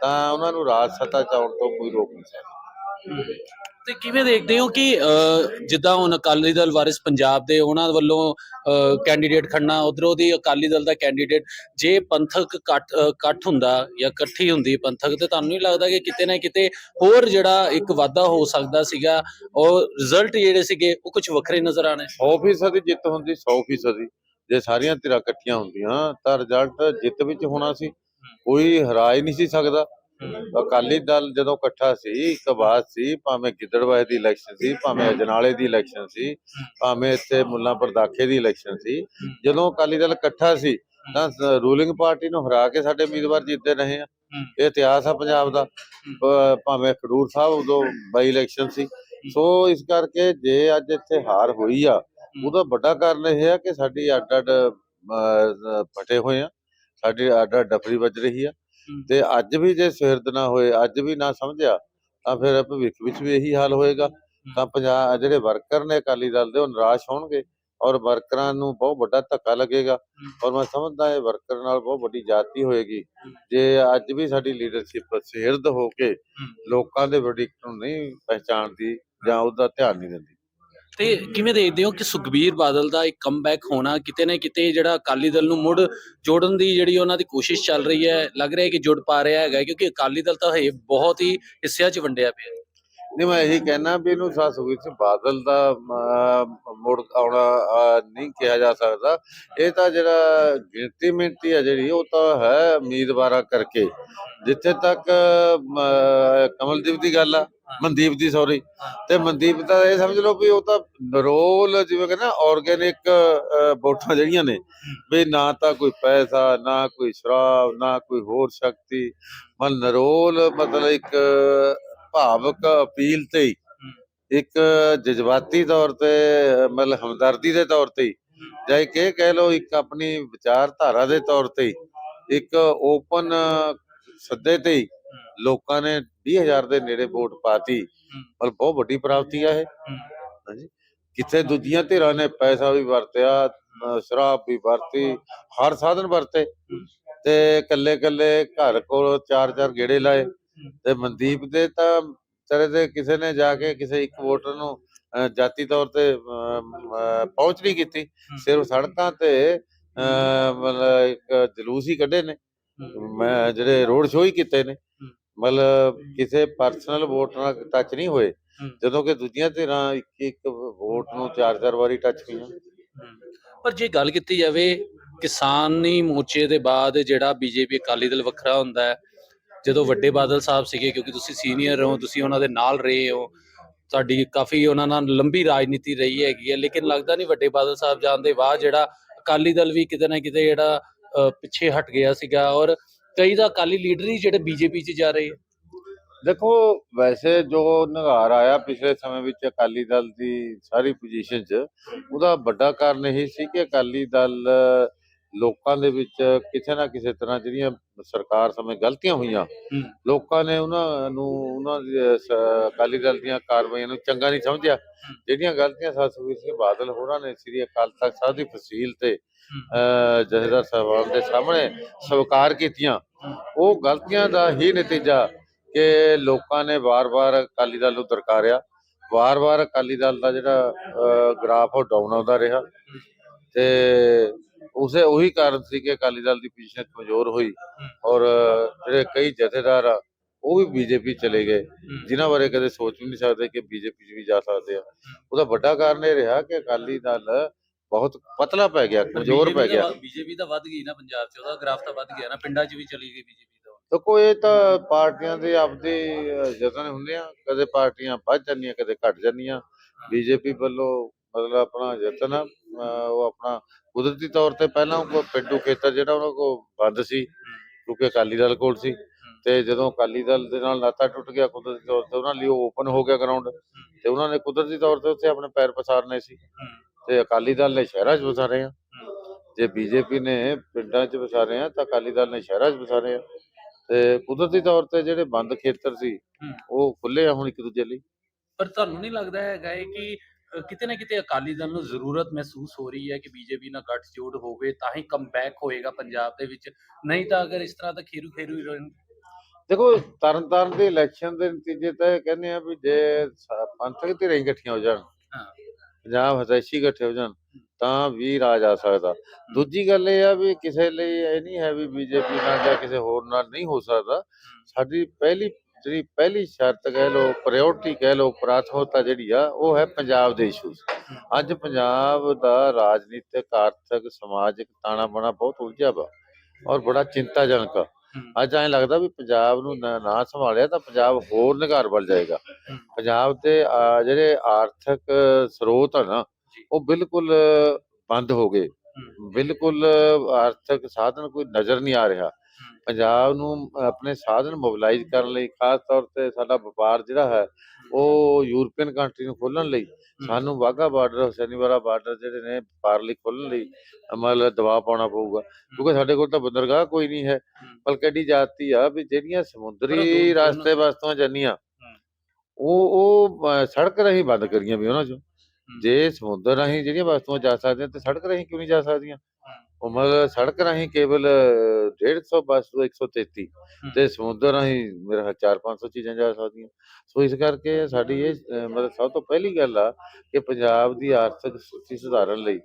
ਤਾਂ ਉਹਨਾਂ ਨੂੰ ਰਾਜ ਸੱਤਾ ਚ ਆਉਣ ਤੋਂ ਕੋਈ ਰੋਕ ਨਹੀਂ ਸਕਦਾ। ਤੇ ਕਿਵੇਂ ਦੇਖਦੇ ਹੋ ਕਿ ਜਿੱਦਾਂ ਹੁਣ ਅਕਾਲੀ ਦਲ ਵਾਰਿਸ ਪੰਜਾਬ ਦੇ ਉਹਨਾਂ ਵੱਲੋਂ ਕੈਂਡੀਡੇਟ ਖੜਨਾ ਉਧਰੋਂ ਦੀ ਅਕਾਲੀ ਦਲ ਦਾ ਕੈਂਡੀਡੇਟ ਜੇ ਪੰਥਕ ਇਕੱਠ ਹੁੰਦਾ ਜਾਂ ਇਕੱਠੀ ਹੁੰਦੀ ਪੰਥਕ ਤੇ ਤੁਹਾਨੂੰ ਨਹੀਂ ਲੱਗਦਾ ਕਿ ਕਿਤੇ ਨਾ ਕਿਤੇ ਹੋਰ ਜਿਹੜਾ ਇੱਕ ਵਾਧਾ ਹੋ ਸਕਦਾ ਸੀਗਾ ਔਰ ਰਿਜ਼ਲਟ ਜਿਹੜੇ ਸੀਗੇ ਉਹ ਕੁਝ ਵੱਖਰੇ ਨਜ਼ਰ ਆਣੇ 100% ਦੀ ਜਿੱਤ ਹੁੰਦੀ 100% ਦੀ ਜੇ ਸਾਰੀਆਂ ਧਿਰਾਂ ਇਕੱਠੀਆਂ ਹੁੰਦੀਆਂ ਤਾਂ ਰਿਜ਼ਲਟ ਜਿੱਤ ਵਿੱਚ ਹੋਣਾ ਸੀ। ਕੋਈ ਹਰਾ ਹੀ ਨਹੀਂ ਸੀ ਸਕਦਾ। ਅਕਾਲੀ ਦਲ ਜਦੋਂ ਇਕੱਠਾ ਸੀ ਇੱਕ ਬਾਤ ਸੀ ਭਾਵੇਂ ਗਿੱਦੜਵਾਏ ਦੀ ਇਲੈਕਸ਼ਨ ਸੀ ਭਾਵੇਂ ਅਜਨਾਲੇ ਦੀ ਇਲੈਕਸ਼ਨ ਸੀ ਭਾਵੇਂ ਇੱਥੇ ਮੁੱਲਾ ਪਰਦਾਖੇ ਦੀ ਇਲੈਕਸ਼ਨ ਸੀ ਜਦੋਂ ਅਕਾਲੀ ਦਲ ਇਕੱਠਾ ਸੀ ਤਾਂ ਰੂਲਿੰਗ ਪਾਰਟੀ ਨੂੰ ਹਰਾ ਕੇ ਸਾਡੇ ਉਮੀਦਵਾਰ ਜਿੱਤਦੇ ਰਹੇ ਆ। ਇਹ ਇਤਿਹਾਸ ਆ ਪੰਜਾਬ ਦਾ। ਭਾਵੇਂ ਖਡੂਰ ਸਾਹਿਬ ਉਦੋਂ ਬਾਈ ਇਲੈਕਸ਼ਨ ਸੀ। ਸੋ ਇਸ ਕਰਕੇ ਜੇ ਅੱਜ ਇੱਥੇ ਹਾਰ ਹੋਈ ਆ ਉਹਦਾ ਵੱਡਾ ਕਾਰਨ ਇਹ ਆ ਕਿ ਸਾਡੀ ਅੱਡ ਅੱਡ ਫਟੇ ਹੋਏ ਆ। ਸਾਡੀ ਅੱਡ ਅੱਡ ਡਫਰੀ ਵੱਜ ਰਹੀ ਆ। ਤੇ ਅੱਜ ਵੀ ਜੇ ਸਿਰਦ ਨਾ ਹੋਏ ਅੱਜ ਵੀ ਨਾ ਸਮਝਿਆ ਤਾਂ ਫਿਰ ਭਵਿੱਖ ਵਿੱਚ ਵੀ ਇਹੀ ਹਾਲ ਹੋਏਗਾ। ਤਾਂ ਪੰਜਾਬ ਜਿਹੜੇ ਵਰਕਰ ਨੇ ਅਕਾਲੀ ਦਲ ਦੇ ਉਹ ਨਿਰਾਸ਼ ਹੋਣਗੇ ਔਰ ਵਰਕਰਾਂ ਨੂੰ ਬਹੁਤ ਵੱਡਾ ਧੱਕਾ ਲੱਗੇਗਾ। ਔਰ ਮੈਂ ਸਮਝਦਾ ਇਹ ਵਰਕਰ ਨਾਲ ਬਹੁਤ ਵੱਡੀ ਜਾਤੀ ਹੋਏਗੀ। ਜੇ ਅੱਜ ਵੀ ਸਾਡੀ ਲੀਡਰਸ਼ਿਪ ਸਿਰਦ ਹੋ ਕੇ ਲੋਕਾਂ ਦੇ ਵਰਡਿਕਟ ਨੂੰ ਨਹੀਂ ਪਹਿਚਾਣਦੀ ਜਾਂ ਉਹਦਾ ਧਿਆਨ ਨਹੀਂ ਦਿੰਦੀ। ਤੇ ਕਿਵੇਂ ਦੇਖਦੇ ਹੋ ਕਿ ਸੁਖਬੀਰ ਬਾਦਲ ਦਾ ਇੱਕ ਕਮਬੈਕ ਹੋਣਾ ਕਿਤੇ ਨਾ ਕਿਤੇ ਜਿਹੜਾ ਅਕਾਲੀ ਦਲ ਨੂੰ ਮੁੜ ਜੋੜਨ ਦੀ ਜਿਹੜੀ ਉਹਨਾਂ ਦੀ ਕੋਸ਼ਿਸ਼ ਚੱਲ ਰਹੀ ਹੈ, ਲੱਗ ਰਿਹਾ ਹੈ ਕਿ ਜੁੜ ਪਾ ਰਿਹਾ ਹੈਗਾ, ਕਿਉਂਕਿ ਅਕਾਲੀ ਦਲ ਤਾਂ ਹੈ ਬਹੁਤ ਹੀ ਹਿੱਸਿਆਂ 'ਚ ਵੰਡਿਆ ਪਿਆ। ਨਹੀਂ ਮੈਂ ਇਹੀ ਕਹਿਣਾ ਵੀ ਇਹਨੂੰ ਸਾ ਸੁਖਬੀਰ ਸਿੰਘ ਬਾਦਲ ਦਾ ਅਹ, ਮੁੜ ਆਉਣਾ ਨਹੀਂ ਕਿਹਾ ਜਾ ਸਕਦਾ। ਇਹ ਤਾਂ ਜਿਹੜਾ ਗਿਣਤੀ ਮਿੰਤੀ ਹੈ ਜਿਹੜੀ ਉਹ ਤਾਂ ਹੈ ਉਮੀਦਵਾਰਾਂ ਕਰਕੇ। ਜਿੱਥੇ ਤੱਕ ਕਮਲਦੀਪ ਦੀ ਗੱਲ ਆ ਮਨਦੀਪ ਦੀ ਸੌਰੀ ਤੇ ਮਨਦੀਪ ਦਾ ਇਹ ਸਮਝ ਲਓ ਵੀ ਉਹ ਤਾਂ ਨਰੋਲ ਜਿਵੇਂ ਕਹਿੰਦਾ ਆਰਗੇਨਿਕ ਵੋਟਾਂ ਜਿਹੜੀਆਂ ਨੇ ਵੀ ਨਾ ਤਾਂ ਕੋਈ ਪੈਸਾ ਨਾ ਕੋਈ ਸ਼ਰਾਬ ਨਾ ਕੋਈ ਹੋਰ ਸ਼ਕਤੀ। ਮਨ ਨਰੋਲ ਮਤਲਬ ਇੱਕ ਭਾਵਕ ਅਪੀਲ ਤੇ ਹੀ ਇੱਕ ਜਜ਼ਬਾਤੀ ਤੌਰ ਤੇ ਮਤਲਬ ਹਮਦਰਦੀ ਦੇ ਤੌਰ ਤੇ ਜਾਂ ਇੱਕ ਇਹ ਕਹਿ ਲਓ ਇੱਕ ਆਪਣੀ ਵਿਚਾਰਧਾਰਾ ਦੇ ਤੌਰ ਤੇ ਇੱਕ ਓਪਨ ਸੱਦੇ ਤੇ ਹੀ ਲੋਕਾਂ ਨੇ 20000 ਦੇ ਨੇੜੇ ਵੋਟ ਪਾਤੀ। ਮਤਲਬ ਬਹੁਤ ਵੱਡੀ ਪ੍ਰਾਪਤੀ ਆ ਇਹ। ਹਾਂਜੀ। ਕਿੱਥੇ ਦੂਜੀਆਂ ਧਿਰਾਂ ਨੇ ਪੈਸਾ ਵੀ ਵਰਤਿਆ ਸ਼ਰਾਬ ਵੀ ਵਰਤੀ ਹਰ ਸਾਧਨ ਵਰਤੇ ਤੇ ਕੱਲੇ ਕੱਲੇ ਘਰ ਕੋਲ ਚਾਰ ਚਾਰ ਗੇੜੇ ਲਾਏ। ਤੇ ਮਨਦੀਪ ਦੇ ਤਾਂ ਵਿਚਾਰੇ ਦੇ ਕਿਸੇ ਨੇ ਜਾ ਕੇ ਕਿਸੇ ਇੱਕ ਵੋਟਰ ਨੂੰ ਜਾਤੀ ਤੌਰ ਤੇ ਪਹੁੰਚ ਨਹੀਂ ਕੀਤੀ। ਸਿਰਫ ਸੜਕਾਂ ਤੇ ਮਤਲਬ ਇੱਕ ਜਲੂਸ ਹੀ ਕੱਢੇ ਨੇ। ਮੈਂ ਜਿਹੜੇ ਰੋਡ ਸ਼ੋਅ ਹੀ ਕੀਤੇ ਨੇ। ਮਤਲਬ ਕਿਸੇ ਪਰਸਨਲ ਵੋਟ ਨਾਲ ਟੱਚ ਨਹੀਂ ਹੋਏ। ਜਦੋਂ ਕਿ ਦੂਜੀਆਂ ਧਿਰਾਂ ਇੱਕ ਇੱਕ ਵੋਟ ਨੂੰ ਚਾਰ ਚਾਰ ਵਾਰੀ ਟੱਚ ਹੋਈਆਂ ਪਰ ਜੇ ਗੱਲ ਕੀਤੀ ਜਾਵੇ ਕਿਸਾਨੀ ਮੋਰਚੇ ਦੇ ਬਾਅਦ ਜਿਹੜਾ ਬੀਜੇਪੀ ਅਕਾਲੀ ਦਲ ਵੱਖਰਾ ਹੁੰਦਾ ਹੈ ਜਦੋਂ ਵੱਡੇ ਬਾਦਲ ਸਾਹਿਬ ਸੀਗੇ, ਕਿਉਂਕਿ ਤੁਸੀਂ ਸੀਨੀਅਰ ਹੋ, ਤੁਸੀਂ ਉਹਨਾਂ ਦੇ ਨਾਲ ਰਹੇ ਹੋ ਸਾਡੀ ਕਾਫੀ ਉਹਨਾਂ ਨਾਲ ਲੰਬੀ ਰਾਜਨੀਤੀ ਰਹੀ ਹੈਗੀ ਹੈ, ਲੇਕਿਨ ਲੱਗਦਾ ਨਹੀਂ ਵੱਡੇ ਬਾਦਲ ਸਾਹਿਬ ਜਾਣ ਦੇ ਬਾਅਦ ਜਿਹੜਾ ਅਕਾਲੀ ਦਲ ਵੀ ਕਿਤੇ ਨਾ ਕਿਤੇ ਜਿਹੜਾ ਪਿੱਛੇ ਹਟ ਗਿਆ ਸੀਗਾ ਔਰ ਕਈ ਦਾ ਅਕਾਲੀ ਲੀਡਰ ਹੀ ਜਿਹੜੇ ਬੀਜੇਪੀ 'ਚ ਜਾ ਰਹੇ ਦੇਖੋ, ਵੈਸੇ ਜੋ ਨਿਗਾਰ ਆਇਆ ਪਿਛਲੇ ਸਮੇਂ ਵਿੱਚ ਅਕਾਲੀ ਦਲ ਦੀ ਸਾਰੀ ਪੋਜੀਸ਼ਨ 'ਚ, ਉਹਦਾ ਵੱਡਾ ਕਾਰਨ ਇਹ ਸੀ ਕਿ ਅਕਾਲੀ ਦਲ ਲੋਕਾਂ ਦੇ ਵਿੱਚ ਕਿਸੇ ਨਾ ਕਿਸੇ ਤਰ੍ਹਾਂ ਜਿਹੜੀਆਂ ਸਰਕਾਰ ਸਮੇਂ ਗਲਤੀਆਂ ਹੋਈਆਂ। ਲੋਕਾਂ ਨੇ ਉਹਨਾਂ ਨੂੰ ਉਹਨਾਂ ਦੀ ਸ- ਅਕਾਲੀ ਦਲ ਦੀਆਂ ਕਾਰਵਾਈਆਂ ਨੂੰ ਚੰਗਾ ਨਹੀਂ ਸਮਝਿਆ। ਜਿਹੜੀਆਂ ਗਲਤੀਆਂ ਸੁਖਬੀਰ ਸਿੰਘ ਬਾਦਲ ਹੋਰਾਂ ਨੇ ਸ੍ਰੀ ਅਕਾਲ ਤਖਤ ਸਾਹਿਬ ਦੀ ਫਸੀਲ ਤੇ ਅਹ, ਜਥੇਦਾਰ ਸਾਹਿਬਾਨ ਦੇ ਸਾਹਮਣੇ ਸਵੀਕਾਰ ਕੀਤੀਆਂ। ਉਹ ਗਲਤੀਆਂ ਦਾ ਹੀ ਨਤੀਜਾ ਕਿ ਲੋਕਾਂ ਨੇ ਵਾਰ-ਵਾਰ ਅਕਾਲੀ ਦਲ ਨੂੰ ਦਰਕਾਰਿਆ ਵਾਰ-ਵਾਰ ਅਕਾਲੀ ਦਲ ਦਾ ਜਿਹੜਾ ਗ੍ਰਾਫ ਉਹ ਡਾਊਨ ਆਉਂਦਾ ਰਿਹਾ। ਤੇ ਉਸੇ ਉਹੀ ਕਾਰਨ ਸੀ ਕਿ ਅਕਾਲੀ ਦਲ ਦੀ ਪੋਜੀਸ਼ਨ ਕਮਜ਼ੋਰ ਹੋਈ ਔਰ ਜਿਹੜੇ ਕਈ ਜਥੇਦਾਰ ਆ ਉਹ ਵੀ ਬੀਜੇਪੀ ਚਲੇ ਗਏ। ਜਿਨ੍ਹਾਂ ਬਾਰੇ ਕਦੇ ਸੋਚ ਵੀ ਨਹੀਂ ਸਕਦੇ ਕਿ ਬੀਜੇਪੀ 'ਚ ਵੀ ਜਾ ਸਕਦੇ ਆ। ਉਹਦਾ ਵੱਡਾ ਕਾਰਨ ਇਹ ਰਿਹਾ ਕਿ ਅਕਾਲੀ ਦਲ ਬਹੁਤ ਪਤਲਾ ਪੈ ਗਿਆ ਕਮਜ਼ੋਰ ਪੈ ਗਿਆ। ਬੀਜੇਪੀ ਤਾਂ ਵੱਧ ਗਈ ਨਾ ਪੰਜਾਬ 'ਚ ਉਹਦਾ ਗ੍ਰਾਫ ਤਾਂ ਵੱਧ ਗਿਆ ਨਾ ਪਿੰਡਾਂ 'ਚ ਵੀ ਚਲੀ ਗਈ ਬੀਜੇਪੀ ਦਾ ਦੇਖੋ ਇਹ ਤਾਂ ਪਾਰਟੀਆਂ ਦੇ ਆਪਦੇ ਯਤਨ ਹੁੰਦੇ ਆ। ਕਦੇ ਪਾਰਟੀਆਂ ਵੱਧ ਜਾਂਦੀਆਂ ਕਦੇ ਘਟ ਜਾਂਦੀਆਂ। ਬੀਜੇਪੀ ਵੱਲੋਂ ਮਤਲਬ ਆਪਣਾ ਯਤਨ ਆ, ਅਹ, ਉਹ ਆਪਣਾ ਕੁਦਰਤੀ ਤੌਰ ਤੇ ਪਹਿਲਾਂ ਉਹ ਪਿੰਡੂ ਖੇਤਰ ਜਿਹੜਾ ਉਹਨਾਂ ਕੋਲ ਬੰਦ ਸੀ ਕਿਉਂਕਿ ਅਕਾਲੀ ਦਲ ਕੋਲ ਸੀ ਤੇ ਜਦੋਂ ਅਕਾਲੀ ਦਲ ਦੇ ਨਾਲ ਨਾਤਾ ਟੁੱਟ ਗਿਆ ਕੁਦਰਤੀ ਤੌਰ ਤੇ ਉਹਨਾਂ ਲਈ ਉਹ ਓਪਨ ਹੋ ਗਿਆ ਗਰਾਊਂਡ ਤੇ ਉਹਨਾਂ ਨੇ ਕੁਦਰਤੀ ਤੌਰ ਤੇ ਉੱਥੇ ਆਪਣੇ ਪੈਰ ਪਸਾਰਨੇ ਸੀ ਤੇ ਅਕਾਲੀ ਦਲ ਨੇ ਸ਼ਹਿਰਾਂ 'ਚ ਵਸਾਰੇ ਆ ਜੇ ਬੀਜੇਪੀ ਨੇ ਪਿੰਡਾਂ 'ਚ ਵਸਾਰੇ ਆ ਤਾਂ ਅਕਾਲੀ ਦਲ ਨੇ ਸ਼ਹਿਰਾਂ 'ਚ ਵਸਾਰੇ ਆ ਤੇ ਕੁਦਰਤੀ ਤੌਰ ਤੇ ਜਿਹੜੇ ਬੰਦ ਖੇਤਰ ਸੀ ਉਹ ਖੁੱਲੇ ਆ ਹੁਣ ਇੱਕ ਦੂਜੇ ਲਈ। ਪਰ ਤੁਹਾਨੂੰ ਨਹੀਂ ਲੱਗਦਾ ਹੈਗਾ ਹੈ ਕਿ ਕਿਤੇ ਨਾ ਕਿਤੇ ਅਕਾਲੀ ਦਲ ਨੂੰ ਜ਼ਰੂਰਤ ਮਹਿਸੂਸ ਹੋ ਰਹੀ ਹੈ ਕਿ ਬੀਜੇਪੀ ਨਾਲ ਗੱਠਜੋੜ ਹੋਵੇ ਤਾਂ ਹੀ ਕਮਬੈਕ ਹੋਏਗਾ ਪੰਜਾਬ ਦੇ ਵਿੱਚ ਨਹੀਂ ਤਾਂ ਅਗਰ ਇਸ ਤਰ੍ਹਾਂ ਤਾਂ ਖੇਰੂ ਖੇਰੂ ਹੀ ਰਹਿਣ ਦੇਖੋ ਤਰਨਤਾਰਨ ਦੇ ਇਲੈਕਸ਼ਨ ਦੇ ਨਤੀਜੇ ਤਾਂ ਕਹਿੰਦੇ ਆ ਵੀ ਜੇ ਪੰਥਕ ਧਿਰਾਂ ਇਕੱਠੀਆਂ ਹੋ ਜਾਣ। ਪੰਜਾਬ ਹਤੈਸ਼ੀ ਇਕੱਠੇ ਹੋ ਜਾਣ ਤਾਂ ਵੀ ਰਾਜ ਆ ਸਕਦਾ ਦੂਜੀ ਗੱਲ ਇਹ ਆ ਵੀ ਕਿਸੇ ਲਈ ਇਹ ਨਹੀਂ ਹੈ ਵੀ ਬੀਜੇਪੀ ਨਾਲ ਜਾਂ ਕਿਸੇ ਹੋਰ ਨਾਲ ਨਹੀਂ ਹੋ ਸਕਦਾ ਸਾਡੀ ਪਹਿਲੀ ਜਿਹੜੀ ਪਹਿਲੀ ਸ਼ਰਤ ਕਹਿ ਲਓ ਪ੍ਰਾਇੋਰਟੀ ਕਹਿ ਲਓ ਪ੍ਰਾਥਮਿਕਤਾ ਜਿਹੜੀ ਆ ਉਹ ਹੈ ਪੰਜਾਬ ਦੇ ਇਸ਼ੂਜ਼ ਅੱਜ ਪੰਜਾਬ ਦਾ ਰਾਜਨੀਤਿਕ ਆਰਥਿਕ ਸਮਾਜਿਕ ਤਾਣਾ ਬਣਾ ਬਹੁਤ ਉਲਝਿਆ ਵਾ ਔਰ ਬੜਾ ਚਿੰਤਾਜਨਕ ਆ। ਅੱਜ ਐਂ ਲੱਗਦਾ ਵੀ ਪੰਜਾਬ ਨੂੰ ਨਾ ਸੰਭਾਲਿਆ ਤਾਂ ਪੰਜਾਬ ਹੋਰ ਨਿਘਾਰ ਵੱਲ ਜਾਏਗਾ। ਪੰਜਾਬ ਦੇ ਜਿਹੜੇ ਆਰਥਿਕ ਸਰੋਤ ਆ ਨਾ ਉਹ ਬਿਲਕੁਲ ਬੰਦ ਹੋ ਗਏ। ਬਿਲਕੁਲ ਆਰਥਿਕ ਸਾਧਨ ਕੋਈ ਨਜ਼ਰ ਨਹੀਂ ਆ ਰਿਹਾ। ਪੰਜਾਬ ਨੂੰ ਆਪਣੇ ਸਾਧਨ ਮੋਬਿਲਾਈਜ਼ ਕਰਨ ਲਈ ਖਾਸ ਤੌਰ ਤੇ ਸਾਡਾ ਵਪਾਰ ਜਿਹੜਾ ਹੈ ਉਹ ਯੂਰਪੀਅਨ ਕੰਟਰੀ ਨੂੰ ਖੋਲਣ ਲਈ ਸਾਨੂੰ ਵਾਹਗਾ ਬਾਰਡਰ ਹੁਸੈਨੀਵਾਲਾ ਬਾਰਡਰ ਜਿਹੜੇ ਨੇ ਵਪਾਰ ਲਈ ਖੋਲਣ ਲਈ ਮਤਲਬ ਦਬਾਅ ਪਾਉਣਾ ਪਊਗਾ। ਕਿਉਂਕਿ ਸਾਡੇ ਕੋਲ ਤਾਂ ਬੰਦਰਗਾਹ ਕੋਈ ਨਹੀਂ ਹੈ ਬਲਕਿ ਐਡੀ ਜਾਤੀ ਆ ਵੀ ਜਿਹੜੀਆਂ ਸਮੁੰਦਰੀ ਰਸਤੇ ਵਸਤੂਆਂ ਜਾਂਦੀਆਂ ਉਹ ਉਹ ਸੜਕ ਰਾਹੀਂ ਬੰਦ ਕਰੀਆਂ ਵੀ ਉਹਨਾਂ ਚੋਂ। ਜੇ ਸਮੁੰਦਰ ਰਾਹੀਂ ਜਿਹੜੀਆਂ ਵਸਤੂਆਂ ਜਾ ਸਕਦੀਆਂ ਤੇ ਸੜਕ ਰਾਹੀਂ ਕਿਉਂ ਨਹੀਂ ਜਾ ਸਕਦੀਆਂ? ਮਤਲਬ ਸੜਕ ਰਾਹੀਂ ਕੇਵਲ ਅਹ, 150 ਵਸਤੂ 133 ਤੇ ਸਮੁੰਦਰ ਰਾਹੀਂ ਮੇਰਾ ਖਿਆਲ 4-500 ਚੀਜ਼ਾਂ ਜਾ ਸਕਦੀਆਂ। ਸੋ ਇਸ ਕਰਕੇ ਸਾਡੀ ਇਹ ਮਤਲਬ ਸਭ ਤੋਂ ਪਹਿਲੀ ਗੱਲ ਆ ਕਿ ਪੰਜਾਬ ਦੀ ਆਰਥਿਕ ਸਥਿਤੀ ਸੁਧਾਰਨ ਲਈ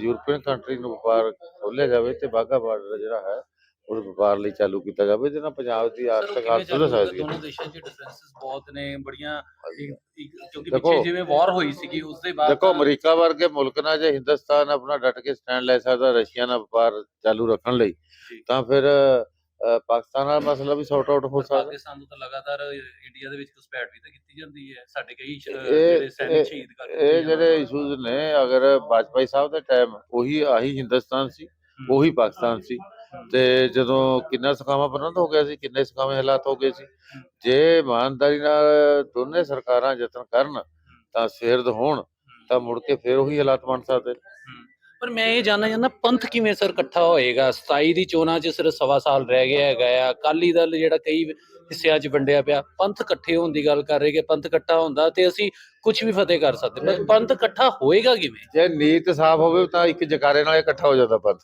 ਯੂਰਪੀਅਨ ਕੰਟਰੀ ਨੂੰ ਵਪਾਰ ਖੋਲ੍ਹਿਆ ਜਾਵੇ ਤੇ ਵਾਹਗਾ ਬਾਰਡਰ ਜਿਹੜਾ ਹੈ ਉਹ ਵਪਾਰ ਲਈ ਚਾਲੂ ਕੀਤਾ ਜਾਵੇ ਜਿਹਦੇ ਨਾਲ ਪੰਜਾਬ ਦੀ ਆਰਥਿਕ ਹਾਲਤ ਸੁਧਰ ਸਕਦੀ ਹੈ? ਦੋਨੋਂ ਦੇਸ਼ਾਂ 'ਚ ਡਿਫਰੈਂਸਸ ਬਹੁਤ ਨੇ ਬੜੀਆਂ ਕਿਉਂਕਿ ਪਿੱਛੇ ਜਿਵੇਂ ਵਾਰ ਹੋਈ ਸੀਗੀ ਉਸ ਦੇ ਬਾਅਦ ਦੇਖੋ ਤਾਂ- ਅਮਰੀਕਾ ਵਰਗੇ ਮੁਲਕ ਨਾਲ ਜੇ ਹਿੰਦੁਸਤਾਨ ਆਪਣਾ ਡਟ ਕੇ ਸਟੈਂਡ ਲੈ ਸਕਦਾ ਰਸ਼ੀਆ ਨਾਲ ਵਪਾਰ ਚਾਲੂ ਰੱਖਣ ਲਈ। ਤਾਂ ਫਿਰ ਪਾਕਿਸਤਾਨ ਨਾਲ ਮਸਲਾ ਵੀ ਸੌਟ ਆਊਟ ਹੋ ਸਕਦਾ। ਪਾਕਿਸਤਾਨ ਨੂੰ ਤਾਂ ਲਗਾਤਾਰ ਇੰਡੀਆ ਦੇ ਵਿੱਚ ਘੁਸਪੈਠ ਵੀ ਤਾਂ ਕੀਤੀ ਜਾਂਦੀ ਹੈ। ਸਾਡੇ ਕਈ ਜਿਹੜੇ ਸੈਨਿਕ ਸ਼ਹੀਦ ਕਰ ਇਹ। ਜਿਹੜੇ ਇਸ਼ੂਜ਼ ਨੇ ਅਗਰ ਵਾਜਪਾਈ ਸਾਹਿਬ ਦੇ ਟਾਈਮ ਉਹੀ ਆਹੀ ਹਿੰਦੁਸਤਾਨ ਸੀ ਉਹੀ ਪਾਕਿਸਤਾਨ ਸੀ। ਤੇ ਜਦੋਂ ਕਿੰਨਾ ਸਖਾਵਾਂ ਪ੍ਰਬੰਧ ਹੋ ਗਿਆ ਸੀ ਕਿੰਨੇ ਸਖਾਵੇਂ ਹਾਲਾਤ ਹੋ ਗਏ ਸੀ। ਜੇ ਇਮਾਨਦਾਰੀ ਨਾਲ ਦੋਨੇ ਸਰਕਾਰਾਂ ਯਤਨ ਕਰਨ ਤਾਂ ਸਿਰਦ ਹੋਣ ਤਾਂ ਮੁੜ ਕੇ ਫਿਰ ਉਹੀ ਹਾਲਾਤ ਬਣ ਸਕਦੇ। ਪਰ ਮੈਂ ਇਹ ਜਾਣਨਾ ਚਾਹੁੰਦਾ ਪੰਥ ਕਿਵੇਂ ਸਰ ਇਕੱਠਾ ਹੋਏਗਾ? 27 ਦੀ ਚੋਣਾਂ 'ਚ ਸਿਰਫ ਸਵਾ ਸਾਲ ਰਹਿ ਗਿਆ ਹੈਗਾ ਆ। ਅਕਾਲੀ ਦਲ ਜਿਹੜਾ ਕਈ ਹਿੱਸਿਆਂ 'ਚ ਵੰਡਿਆ ਪਿਆ। ਪੰਥ ਇਕੱਠੇ ਹੋਣ ਦੀ ਗੱਲ ਕਰ ਰਹੇ ਕਿ ਪੰਥ ਇਕੱਠਾ ਹੁੰਦਾ ਤੇ ਅਸੀਂ ਕੁਝ ਵੀ ਫਤਿਹ ਕਰ ਸਕਦੇ। ਪਰ ਪੰਥ ਇਕੱਠਾ ਹੋਏਗਾ ਕਿਵੇਂ? ਜੇ ਨੀਤ ਸਾਫ਼ ਹੋਵੇ ਤਾਂ ਇੱਕ ਜਕਾਰੇ ਨਾਲ ਇਕੱਠਾ ਹੋ ਜਾਂਦਾ ਪੰਥ।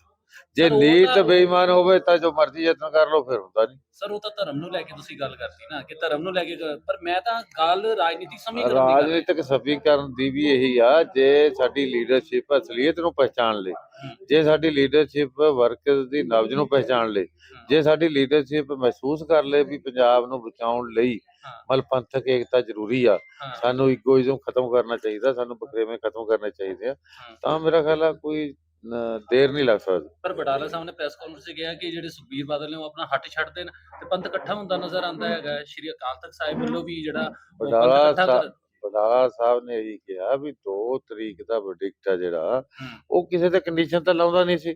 ਜੇ ਨੀਤ ਬੇਈਮਾਨ ਹੋਵੇ ਤਾਂ ਜੋ ਮਰਜ਼ੀ ਯਤਨ ਕਰ ਲਓ ਫਿਰ ਹੁੰਦਾ ਨਹੀਂ ਸਰ ਉਹ ਤਾਂ ਧਰਮ ਨੂੰ ਲੈ ਕੇ ਤੁਸੀਂ ਗੱਲ ਕਰਤੀ ਨਾ ਕਿ ਧਰਮ ਨੂੰ ਲੈ ਕੇ ਗੱਲ- ਪਰ ਮੈਂ ਤਾਂ ਗੱਲ ਰਾਜਨੀਤਿਕ ਸਮੀਕਰਨ ਦੀ ਕਰ ਰਿਹਾ। ਰਾਜਨੀਤਿਕ ਸਭੀਕਰਨ ਦੀ ਵੀ ਇਹੀ ਆ ਜੇ ਸਾਡੀ ਲੀਡਰਸ਼ਿਪ ਅਸਲੀਅਤ ਨੂੰ ਪਹਿਚਾਣ ਲੇ ਜੇ ਸਾਡੀ ਲੀਡਰਸ਼ਿਪ ਵਰਕਰਸ ਦੀ ਨਬਜ ਨੂੰ ਪਹਿਚਾਣ ਲੇ ਜੇ ਸਾਡੀ ਲੀਡਰਸ਼ਿਪ ਮਹਿਸੂਸ ਕਰ ਲੇ ਵੀ ਪੰਜਾਬ ਨੂੰ ਬਚਾਉਣ ਲਈ ਹਾਂ। ਮਤਲਬ ਪੰਥਕ ਏਕਤਾ ਜ਼ਰੂਰੀ ਆ ਹਾਂ, ਸਾਨੂੰ ਇਗੋਇਜ਼ਮ ਖਤਮ ਕਰਨਾ ਚਾਹੀਦਾ ਸਾਨੂੰ ਬਖਰੇਵੇਂ ਖਤਮ ਕਰਨੇ ਚਾਹੀਦੇ ਆ ਹਾਂ। ਤਾਂ ਮੇਰਾ ਖਿਆਲ ਆ ਕੋਈ ਦੇਰ ਨਹੀਂ ਲੱਗ ਸਕਦੀ। ਪਰ ਬਡਾਲਾ ਸਾਹਿਬ ਨੇ ਪ੍ਰੈਸ ਕਾਨਫਰੰਸ 'ਚ ਕਿਹਾ ਕਿ ਜਿਹੜੇ ਸੁਖਬੀਰ ਬਾਦਲ ਨੇ ਉਹ ਆਪਣਾ ਹੱਟ ਛੱਡ ਦੇਣ ਤੇ ਪੰਥ ਇਕੱਠਾ ਹੁੰਦਾ ਨਜ਼ਰ ਆਉਂਦਾ ਹੈਗਾ। ਸ਼੍ਰੀ ਅਕਾਲ ਤਖਤ ਸਾਹਿਬ ਵੱਲੋਂ ਵੀ ਜਿਹੜਾ ਇਕੱਠਾ ਕਰ- ਬੜਾ ਸਾਹਿਬ ਨੇ ਇਹੀ ਕਿਹਾ ਵੀ 2 ਤਰੀਕ ਦਾ ਵਰਡਿਕਟ ਆ ਜਿਹੜਾ ਉਹ ਕਿਸੇ ਤੇ ਕੰਡੀਸ਼ਨ ਤਾਂ ਲਾਉਂਦਾ ਨਹੀਂ ਸੀ।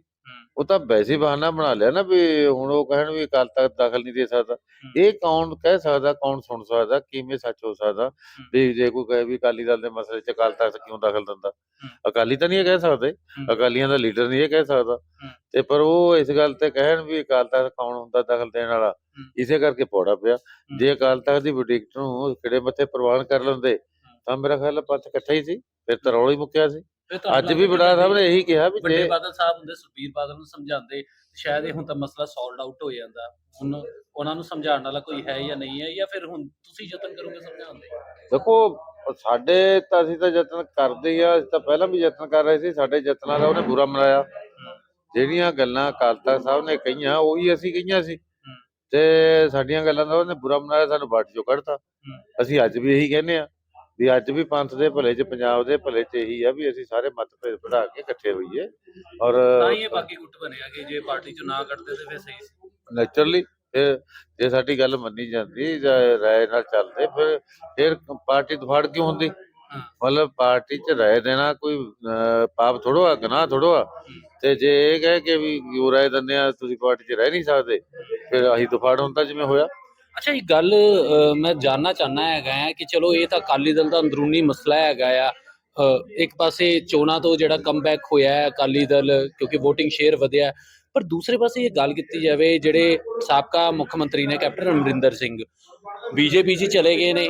ਉਹ ਤਾਂ ਵੈਸੇ ਬਹਾਨਾ ਬਣਾ ਲਿਆ ਨਾ ਵੀ ਹੁਣ ਉਹ ਕਹਿਣ ਵੀ ਅਕਾਲ ਤਖਤ ਦਖਲ ਨਹੀਂ ਦੇ ਸਕਦਾ। ਇਹ ਕੌਣ ਕਹਿ ਸਕਦਾ ਕੌਣ ਸੁਣ ਸਕਦਾ ਕਿਵੇਂ ਸੱਚ ਹੋ ਸਕਦਾ? ਵੀ ਜੇ ਕੋਈ ਕਹੇ ਵੀ ਅਕਾਲੀ ਦਲ ਦੇ ਮਸਲੇ 'ਚ ਅਕਾਲ ਤਖਤ ਕਿਉਂ ਦਖਲ ਦਿੰਦਾ? ਅਕਾਲੀ ਤਾਂ ਨਹੀਂ ਇਹ ਕਹਿ ਸਕਦੇ। ਅਕਾਲੀਆਂ ਦਾ ਲੀਡਰ ਨਹੀਂ ਇਹ ਕਹਿ ਸਕਦਾ। ਤੇ ਪਰ ਉਹ ਇਸ ਗੱਲ ਤੇ ਕਹਿਣ ਵੀ ਅਕਾਲ ਤਖਤ ਕੌਣ ਹੁੰਦਾ ਦਖਲ ਦੇਣ ਵਾਲਾ? ਇਸੇ ਕਰਕੇ ਪੌੜਾ ਪਿਆ। ਜੇ ਅਕਾਲ ਤਖਤ ਦੀ ਵਰਡਿਕਟ ਨੂੰ ਕਿਹੜੇ ਮੱਥੇ ਪ੍ਰਵਾਨ ਕਰ ਲੈਂਦੇ ਤਾਂ ਮੇਰਾ ਖਿਆਲ ਪੰਥ ਇਕੱਠਾ ਹੀ ਸੀ ਫਿਰ ਤਾਂ ਰੌਲਾ ਹੀ ਮੁੱਕਿਆ ਸੀ। ਅੱਜ ਵੀ ਬੜਾ ਸਾਹਿਬ ਨੇ ਇਹੀ ਕਿਹਾ ਵੀ ਵੱਡੇ ਜੇ ਬਾਦਲ ਸਾਹਿਬ ਹੁੰਦੇ ਸੁਖਬੀਰ ਬਾਦਲ ਨੂੰ ਸਮਝਾਉਂਦੇ ਸ਼ਾਇਦ ਇਹ ਹੁਣ ਤਾਂ ਮਸਲਾ ਸੋਲਡ ਆਊਟ ਹੋ ਜਾਂਦਾ। ਹੁਣ ਉਹਨਾਂ ਨੂੰ ਸਮਝਾਉਣ ਵਾਲਾ ਕੋਈ ਹੈ ਜਾਂ ਨਹੀਂ ਹੈ ਜਾਂ ਫਿਰ ਹੁਣ ਤੁਸੀਂ ਯਤਨ ਕਰੋਗੇ ਸਮਝਾਉਣ ਦੇ? ਦੇਖੋ ਸਾਡੇ ਤਾਂ ਅਸੀਂ ਤਾਂ ਯਤਨ ਕਰਦੇ ਆ ਅਸੀਂ ਤਾਂ ਪਹਿਲਾਂ ਵੀ ਯਤਨ ਕਰ ਰਹੇ ਸੀ ਸਾਡੇ ਯਤਨਾਂ ਦਾ ਉਹਨੇ ਬੁਰਾ ਮਨਾਇਆ। ਜਿਹੜੀਆਂ ਗੱਲਾਂ ਅਕਾਲ ਤਖਤ ਸਾਹਿਬ ਨੇ ਕਹੀਆਂ ਉਹੀ ਅਸੀਂ ਕਹੀਆਂ ਸੀ। ਤੇ ਸਾਡੀਆਂ ਗੱਲਾਂ ਦਾ ਉਹਨੇ ਬੁਰਾ ਮਨਾਇਆ ਸਾਨੂੰ ਬਾਟ ਚੋਂ ਕੱਢਤਾ। ਅਸੀਂ ਅੱਜ ਵੀ ਇਹੀ ਕਹਿੰਦੇ ਆ। ਵੀ ਅੱਜ ਵੀ ਪੰਥ ਦੇ ਭਲੇ 'ਚ ਪੰਜਾਬ ਦੇ ਭਲੇ 'ਚ ਇਹੀ ਆ ਵੀ ਅਸੀਂ ਸਾਰੇ ਮਤਭੇਦ ਵਧਾ ਕੇ ਇਕੱਠੇ ਹੋਈਏ ਔਰ ਤਾਂ ਹੀ ਇਹ ਬਾਕੀ ਗੁੱਟ ਬਣਿਆ ਕਿ ਜੇ ਪਾਰਟੀ ਚੋਂ ਨਾ ਕੱਢਦੇ ਤੇ ਫਿਰ ਸਹੀ ਸੀ। ਨੇਚਰਲੀ ਫਿਰ ਜੇ ਸਾਡੀ ਗੱਲ ਮੰਨੀ ਜਾਂਦੀ ਜਾਂ ਰਾਏ ਨਾਲ ਚੱਲਦੇ ਫਿਰ ਫਿਰ ਪਾਰਟੀ ਦਫਾੜ ਕਿਉਂ ਹੁੰਦੀ। ਮਤਲਬ ਪਾਰਟੀ 'ਚ ਰਾਏ ਦੇਣਾ ਕੋਈ ਪਾਪ ਥੋੜੋ ਆ ਗੁਨਾਹ ਥੋੜੋ ਆ ਤੇ ਜੇ ਇਹ ਕਹਿ ਕੇ ਵੀ ਕਿਉਂ ਰਾਏ ਦਿੰਦੇ ਆ ਤੁਸੀਂ ਪਾਰਟੀ 'ਚ ਰਹਿ ਨਹੀਂ ਸਕਦੇ ਫਿਰ ਆਹੀ ਦਫਾੜ ਹੁੰਦਾ ਜਿਵੇਂ ਹੋਇਆ। ਅੱਛਾ ਇਹ ਗੱਲ ਮੈਂ ਜਾਨਣਾ ਚਾਹਨਾ ਹੈਗਾ ਹੈ ਕਿ ਚਲੋ ਇਹ ਤਾਂ ਅਕਾਲੀ ਦਲ ਦਾ ਅੰਦਰੂਨੀ ਮਸਲਾ ਹੈਗਾ ਆ। ਇੱਕ ਪਾਸੇ ਚੋਣਾਂ ਤੋਂ ਜਿਹੜਾ ਕਮਬੈਕ ਹੋਇਆ ਹੈ ਅਕਾਲੀ ਦਲ, ਕਿਉਂਕਿ VOTING ਸ਼ੇਅਰ ਵਧਿਆ ਪਰ ਦੂਸਰੇ ਪਾਸੇ ਇਹ ਗੱਲ ਕੀਤੀ ਜਾਵੇ, ਜਿਹੜੇ ਸਾਬਕਾ ਮੁੱਖ ਮੰਤਰੀ ਨੇ ਕੈਪਟਨ ਅਮਰਿੰਦਰ ਸਿੰਘ, ਬੀਜੇਪੀ ਜੀ ਚਲੇ ਗਏ ਨੇ।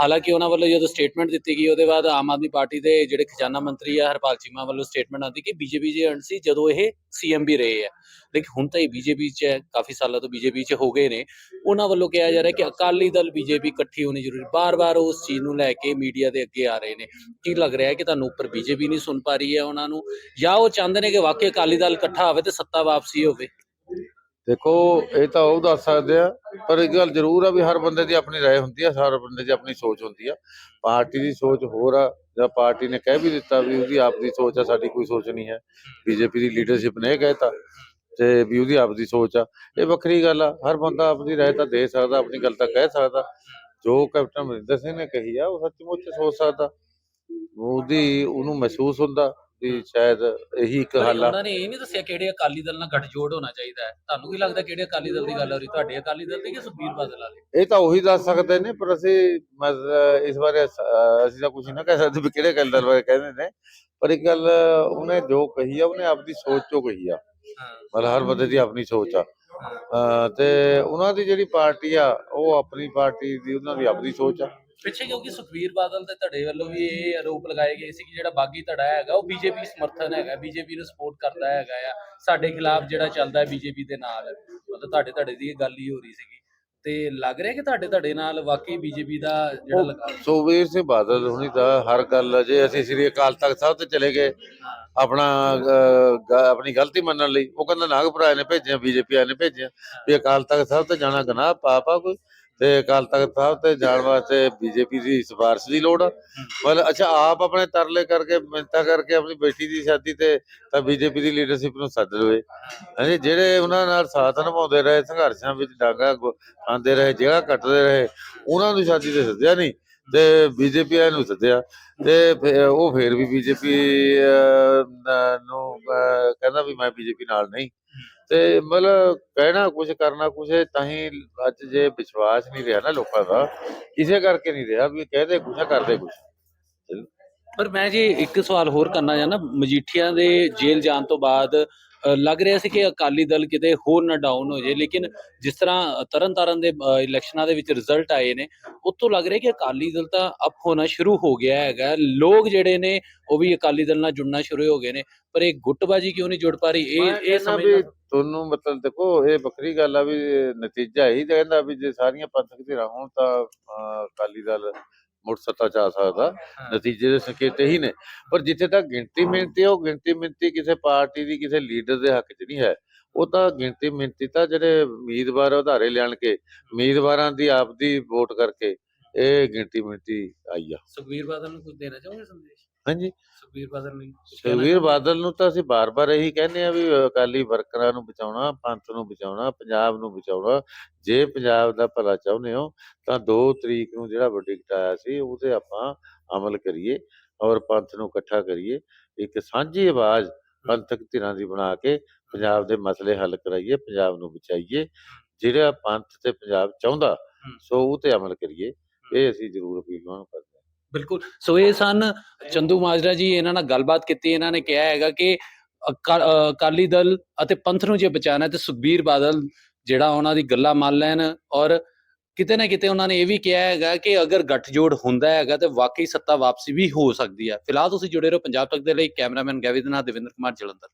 ਹਾਲਾਂਕਿ ਉਹਨਾਂ ਵੱਲੋਂ ਜਦੋਂ ਸਟੇਟਮੈਂਟ ਦਿੱਤੀ ਗਈ, ਉਹਦੇ ਬਾਅਦ ਆਮ ਆਦਮੀ ਪਾਰਟੀ ਦੇ ਜਿਹੜੇ ਖਜ਼ਾਨਾ ਮੰਤਰੀ ਆ, ਹਰਪਾਲ ਚੀਮਾ ਵੱਲੋਂ ਸਟੇਟਮੈਂਟ ਆਉਂਦੀ ਕਿ ਬੀਜੇਪੀ 'ਚ ਅਣ ਸੀ ਜਦੋਂ ਇਹ ਸੀਐਮ ਵੀ ਰਹੇ ਆ। ਲੇਕਿਨ ਹੁਣ ਤਾਂ ਇਹ ਬੀਜੇਪੀ 'ਚ ਹੈ, ਕਾਫੀ ਸਾਲਾਂ ਤੋਂ ਬੀਜੇਪੀ 'ਚ ਹੋ ਗਏ ਨੇ। ਉਹਨਾਂ ਵੱਲੋਂ ਕਿਹਾ ਜਾ ਰਿਹਾ ਕਿ ਅਕਾਲੀ ਦਲ ਬੀਜੇਪੀ ਇਕੱਠੀ ਹੋਣੀ ਜ਼ਰੂਰੀ। ਬਾਰ-ਬਾਰ ਉਸ ਚੀਜ਼ ਨੂੰ ਲੈ ਕੇ ਮੀਡੀਆ ਦੇ ਅੱਗੇ ਆ ਰਹੇ ਨੇ। ਕੀ ਲੱਗ ਰਿਹਾ ਹੈ ਕਿ ਤੁਹਾਨੂੰ ਉੱਪਰ ਬੀਜੇਪੀ ਨਹੀਂ ਸੁਣ ਪਾ ਰਹੀ ਹੈ ਉਹਨਾਂ ਨੂੰ? ਜਾਂ ਉਹ ਚਾਹੁੰਦੇ ਨੇ ਕਿ ਵਾਕਈ ਅਕਾਲੀ ਦਲ ਇਕੱਠਾ ਹੋਵੇ ਤੇ ਸੱਤਾ ਵਾਪਸੀ ਹੋਵੇ? ਦੇਖੋ, ਇਹ ਤਾਂ ਉਹ ਦੱਸ ਸਕਦੇ ਆ, ਪਰ ਇੱਕ ਗੱਲ ਜ਼ਰੂਰ ਆ ਵੀ ਹਰ ਬੰਦੇ ਦੀ ਆਪਣੀ ਰਾਏ ਹੁੰਦੀ ਆ, ਹਰ ਬੰਦੇ ਦੀ ਆਪਣੀ ਸੋਚ ਹੁੰਦੀ ਆ। ਪਾਰਟੀ ਦੀ ਸੋਚ ਹੋਰ ਆ, ਜਾਂ ਪਾਰਟੀ ਨੇ ਕਹਿ ਵੀ ਦਿੱਤਾ ਵੀ ਉਹਦੀ ਆਪ ਸੋਚ ਆ, ਸਾਡੀ ਕੋਈ ਸੋਚ ਨਹੀਂ ਹੈ। ਬੀਜੇਪੀ ਦੀ ਲੀਡਰਸ਼ਿਪ ਨੇ ਇਹ ਕਹਿਤਾ ਤੇ ਵੀ ਉਹਦੀ ਆਪਦੀ ਸੋਚ ਆ। ਇਹ ਵੱਖਰੀ ਗੱਲ ਆ, ਹਰ ਬੰਦਾ ਆਪਣੀ ਰਾਏ ਤਾਂ ਦੇ ਸਕਦਾ, ਆਪਣੀ ਗੱਲ ਤਾਂ ਕਹਿ ਸਕਦਾ। ਜੋ ਕੈਪਟਨ ਅਮਰਿੰਦਰ ਸਿੰਘ ਨੇ ਕਹੀ ਆ, ਉਹ ਸੱਚਮੁੱਚ ਸੋਚ ਸਕਦਾ। ਉਹਦੀ, ਉਹਨੂੰ ਮਹਿਸੂਸ ਹੁੰਦਾ। ਵੀ ਸ਼ਾਇਦ ਇਹੀ ਇੱਕ ਹੱਲ ਆ। ਉਹਨਾਂ ਨੇ ਇਹ ਨਹੀਂ ਦੱਸਿਆ ਕਿਹੜੇ ਅਕਾਲੀ ਦਲ ਨਾਲ ਗੱਠਜੋੜ ਹੋਣਾ ਚਾਹੀਦਾ ਹੈ। ਤੁਹਾਨੂੰ ਕੀ ਲੱਗਦਾ ਕਿਹੜੇ ਅਕਾਲੀ ਦਲ ਦੀ ਗੱਲ ਹੋ ਰਹੀ? ਤੁਹਾਡੇ ਅਕਾਲੀ ਦਲ ਦੀ ਕਿ ਸੁਖਬੀਰ ਬਾਦਲ ਵਾਲੇ? ਇਹ ਤਾਂ ਉਹੀ ਦੱਸ ਸਕਦੇ ਨੇ ਪਰ ਅਸੀਂ ਮਤਲਬ ਇਸ ਬਾਰੇ ਅਸ- ਤਾਂ ਕੁਝ ਨਹੀਂ ਕਹਿ ਸਕਦੇ ਵੀ ਕਿਹੜੇ ਗੱਲ ਬਾਰੇ ਕਹਿੰਦੇ ਨੇ। ਪਰ ਇੱਕ ਗੱਲ ਉਹਨੇ ਜੋ ਕਹੀ ਆ ਉਹਨੇ ਆਪਦੀ ਸੋਚ ਚੋਂ ਕਹੀ ਆ। ਹਾਂ। ਮਤਲਬ ਹਰ ਬੰਦੇ ਦੀ ਆਪਣੀ ਸੋਚ ਆ। ਹਾਂ। ਅਹ ਤੇ ਉਹਨਾਂ ਦੀ ਜਿਹੜੀ ਪਾਰਟੀ ਆ ਉਹ ਆਪਣੀ ਪਾਰਟੀ ਦੀ ਉਹਨਾਂ ਦੀ ਆਪਣੀ ਸੋਚ ਆ। ਪਿੱਛੇ ਕਿਉਂਕਿ ਸੁਖਬੀਰ ਬਾਦਲ ਤੇ ਧੜੇ ਵੱਲੋਂ ਵੀ ਇਹ ਆਰੋਪ ਲਗਾਏ ਗਏ ਸੀ ਕਿ ਜਿਹੜਾ ਬਾਗੀ ਧੜਾ ਹੈਗਾ, ਉਹ ਬੀਜੇਪੀ ਸਮਰਥਨ ਹੈਗਾ, ਬੀਜੇਪੀ ਨੂੰ ਸਪੋਰਟ ਕਰਦਾ ਹੈਗਾ ਆ। ਸਾਡੇ ਖਿਲਾਫ ਜਿਹੜਾ ਚੱਲਦਾ ਹੈ ਬੀਜੇਪੀ ਦੇ ਨਾਲ, ਮਤਲਬ ਤੁਹਾਡੇ ਧੜੇ ਦੀ ਗੱਲ ਹੀ ਹੋ ਰਹੀ ਸੀਗੀ। ਤੇ ਲੱਗ ਰਿਹਾ ਕਿ ਤੁਹਾਡੇ ਧੜੇ ਨਾਲ ਵਾਕਈ ਬੀਜੇਪੀ ਦਾ ਜਿਹੜਾ ਲਗਾ ਸੁਖਬੀਰ ਸਿੰਘ ਬਾਦਲ ਹੁਣੀ ਤਾਂ ਹਰ ਗੱਲ ਜੇ ਅਸੀਂ ਸ੍ਰੀ ਅਕਾਲ ਤਖਤ ਸਾਹਿਬ ਤੇ ਚਲੇ ਗਏ। ਆਪਣਾ ਆਪਣੀ ਗਲਤੀ ਮੰਨਣ ਲਈ। ਉਹ ਕਹਿੰਦਾ ਨਾਗ ਭਰਾ ਨੇ, ਭੇਜਿਆ, ਬੀਜੇਪੀ ਨੇ, ਭੇਜਿਆ। ਵੀ ਅਕਾਲ ਤਖਤ ਸਾਹਿਬ ਤੇ ਜਾਣਾ, ਗੁਨਾਹ ਪਾਪ ਆ ਕੋਈ? ਤੇ ਅਕਾਲ ਤਖਤ ਸਾਹਿਬ ਤੇ ਜਾਣ ਵਾਸਤੇ ਬੀਜੇਪੀ ਦੀ ਸਿਫਾਰਿਸ਼ ਦੀ ਲੋੜ ਆ। ਮਤਲਬ ਅੱਛਾ, ਆਪ ਆਪਣੇ ਤਰਲੇ ਕਰਕੇ ਮਿੰਤਾ ਕਰਕੇ ਆਪਣੀ ਬੇਟੀ ਦੀ ਸ਼ਾਦੀ ਤੇ ਤਾਂ ਬੀਜੇਪੀ ਦੀ ਲੀਡਰਸ਼ਿਪ ਨੂੰ ਸੱਦ ਲਵੇ। ਹਾਂਜੀ, ਜਿਹੜੇ ਉਹਨਾਂ ਨਾਲ ਸਾਥ ਨਿਭਾਉਂਦੇ ਰਹੇ, ਸੰਘਰਸ਼ਾਂ ਵਿੱਚ ਡਾਂਗਾ ਗੁ- ਖਾਂਦੇ ਰਹੇ, ਜਗ੍ਹਾ ਕੱਟਦੇ ਰਹੇ, ਉਹਨਾਂ ਨੂੰ ਸ਼ਾਦੀ ਤੇ ਸੱਦਿਆ ਨਹੀਂ ਤੇ ਬੀਜੇਪੀ ਨੂੰ ਸੱਦਿਆ ਤੇ ਉਹ ਫੇਰ ਵੀ ਬੀਜੇਪੀ ਨੂੰ ਕਹਿੰਦਾ ਵੀ ਮੈਂ ਬੀਜੇਪੀ ਨਾਲ ਨਹੀਂ। ਤੇ ਮਤਲਬ ਕਹਿਣਾ ਕੁਝ ਕਰਨਾ ਕੁਝ ਤਾਂ ਹੀ ਅੱਜ ਜੇ ਵਿਸ਼ਵਾਸ ਨਹੀਂ ਰਿਹਾ ਨਾ ਲੋਕਾਂ ਦਾ ਇਸੇ ਕਰਕੇ ਨਹੀਂ ਰਿਹਾ ਵੀ ਕਹਿੰਦੇ ਕੁਝ ਆ, ਕਰਦੇ ਕੁਝ ਪਰ ਮੈਂ ਜੀ ਇੱਕ ਸਵਾਲ ਹੋਰ ਕਰਨਾ ਚਾਹੁੰਦਾ ਮਜੀਠੀਆ ਦੇ ਜੇਲ੍ਹ ਜਾਣ ਤੋਂ ਬਾਅਦ ਲੱਗ ਰਿਹਾ ਸੀ ਕਿ ਅਕਾਲੀ ਦਲ ਕਿਤੇ ਹੋਰ ਨਾ ਡਾਊਨ ਹੋ ਜਾਏ ਲੇਕਿਨ ਜਿਸ ਤਰ੍ਹਾਂ ਤਰਨਤਾਰਨ ਦੇ ਇਲੈਕਸ਼ਨਾਂ ਦੇ ਵਿੱਚ ਰਿਜ਼ਲਟ ਆਏ ਨੇ ਉਤੋਂ ਲੱਗ ਰਿਹਾ ਕਿ ਅਕਾਲੀ ਦਲ ਤਾਂ ਅਪ ਹੋਣਾ ਸ਼ੁਰੂ ਹੋ ਗਿਆ ਹੈਗਾ। ਲੋਕ ਜਿਹੜੇ ਨੇ ਉਹ ਵੀ ਅਕਾਲੀ ਦਲ ਨਾਲ ਜੁੜਨਾ ਸ਼ੁਰੂ ਹੋ ਗਏ ਨੇ ਪਰ ਇਹ ਗੁੱਟਬਾਜੀ ਕਿਉਂ ਨਹੀਂ ਜੁੜ ਪਾ ਰਹੀ? ਇਹ ਇਹ ਸਮਝ ਤੁਹਾਨੂੰ ਮਤਲਬ ਦੇਖੋ ਇਹ ਵੱਖਰੀ ਗੱਲ ਆ ਵੀ ਨਤੀਜਾ ਇਹੀ ਕਹਿੰਦਾ ਵੀ ਜੇ ਸਾਰੀਆਂ ਪੰਥਕ ਧਿਰਾਂ ਹੋਣ ਤਾਂ ਅਕਾਲੀ ਦਲ ਮੁੜ ਸੱਤਾ ਚ ਆ ਸਕਦਾ ਨਤੀਜੇ ਦੇ ਸੰਕੇਤ ਇਹੀ ਨੇ। ਪਰ ਜਿੱਥੇ ਤੱਕ ਗਿਣਤੀ ਮਿਣਤੀ ਹੈ ਉਹ ਗਿਣਤੀ ਮਿਣਤੀ ਕਿਸੇ ਪਾਰਟੀ ਦੀ ਕਿਸੇ ਲੀਡਰ ਦੇ ਹੱਕ 'ਚ ਨਹੀਂ ਹੈ। ਉਹ ਤਾਂ ਗਿਣਤੀ ਮਿਣਤੀ ਤਾਂ ਜਿਹੜੇ ਉਮੀਦਵਾਰ ਉਧਾਰੇ ਲਿਆਣ ਕੇ ਉਮੀਦਵਾਰਾਂ ਦੀ ਆਪਦੀ ਵੋਟ ਕਰਕੇ ਇਹ ਗਿਣਤੀ ਮਿਣਤੀ ਆਈ ਆ। ਸੁਖਬੀਰ ਬਾਦਲ ਨੂੰ ਕੁਝ ਦੇਣਾ ਚਾਹੋਗੇ ਸੰਦੇਸ਼? ਹਾਂਜੀ। ਸੁਖਬੀਰ ਬਾਦਲ ਨੇ ਸੁਖਬੀਰ ਬਾਦਲ ਨੂੰ ਤਾਂ ਅਸੀਂ ਬਾਰ-ਬਾਰ ਇਹੀ ਕਹਿੰਦੇ ਆ ਵੀ ਅਕਾਲੀ ਵਰਕਰਾਂ ਨੂੰ ਬਚਾਉਣਾ ਪੰਥ ਨੂੰ ਬਚਾਉਣਾ ਪੰਜਾਬ ਨੂੰ ਬਚਾਉਣਾ। ਜੇ ਪੰਜਾਬ ਦਾ ਭਲਾ ਚਾਹੁੰਦੇ ਹੋ ਤਾਂ 2 ਤਰੀਕ ਨੂੰ ਜਿਹੜਾ ਵਰਡਿਕਟ ਆਇਆ ਸੀ ਉਹਦੇ ਆਪਾਂ ਅਮਲ ਕਰੀਏ ਔਰ ਪੰਥ ਨੂੰ ਇਕੱਠਾ ਕਰੀਏ। ਇੱਕ ਸਾਂਝੀ ਆਵਾਜ਼ ਪੰਥਕ ਧਿਰਾਂ ਦੀ ਬਣਾ ਕੇ ਪੰਜਾਬ ਦੇ ਮਸਲੇ ਹੱਲ ਕਰਾਈਏ ਪੰਜਾਬ ਨੂੰ ਬਚਾਈਏ। ਜਿਹੜਾ ਪੰਥ ਤੇ ਪੰਜਾਬ ਚਾਹੁੰਦਾ। ਸੋ ਉਹ ਤੇ ਅਮਲ ਕਰੀਏ। ਇਹ ਅਸੀਂ ਜ਼ਰੂਰ ਅਪੀਲ ਨੂੰ ਕਰਦੇ ਬਿਲਕੁਲ। ਸੋ ਇਹ ਸਨ ਚੰਦੂ ਮਾਜਰਾ ਜੀ ਇਹਨਾਂ ਨਾਲ ਗੱਲਬਾਤ ਕੀਤੀ ਇਹਨਾਂ ਨੇ ਕਿਹਾ ਹੈਗਾ ਕਿ ਅਕਾਲੀ ਦਲ ਅਤੇ ਪੰਥ ਨੂੰ ਜੇ ਬਚਾਉਣਾ ਹੈ ਤੇ ਸੁਖਬੀਰ ਬਾਦਲ ਜਿਹੜਾ ਉਹਨਾਂ ਦੀ ਗੱਲਾਂ ਮੰਨ ਲੈਣ ਔਰ ਕਿਤੇ ਨਾ ਕਿਤੇ ਉਹਨਾਂ ਨੇ ਇਹ ਵੀ ਕਿਹਾ ਹੈਗਾ ਕਿ ਅਗਰ ਗੱਠਜੋੜ ਹੁੰਦਾ ਹੈਗਾ ਤੇ ਵਾਕਈ ਸੱਤਾ ਵਾਪਸੀ ਵੀ ਹੋ ਸਕਦੀ ਹੈ। ਫਿਲਹਾਲ ਤੁਸੀਂ ਜੁੜੇ ਰਹੋ ਪੰਜਾਬ ਤੱਕ ਦੇ ਲਈ ਕੈਮਰਾਮੈਨ ਗੈਵੀ ਦੇ ਨਾਲ ਦਵਿੰਦਰ ਕੁਮਾਰ ਜਲੰਧਰ।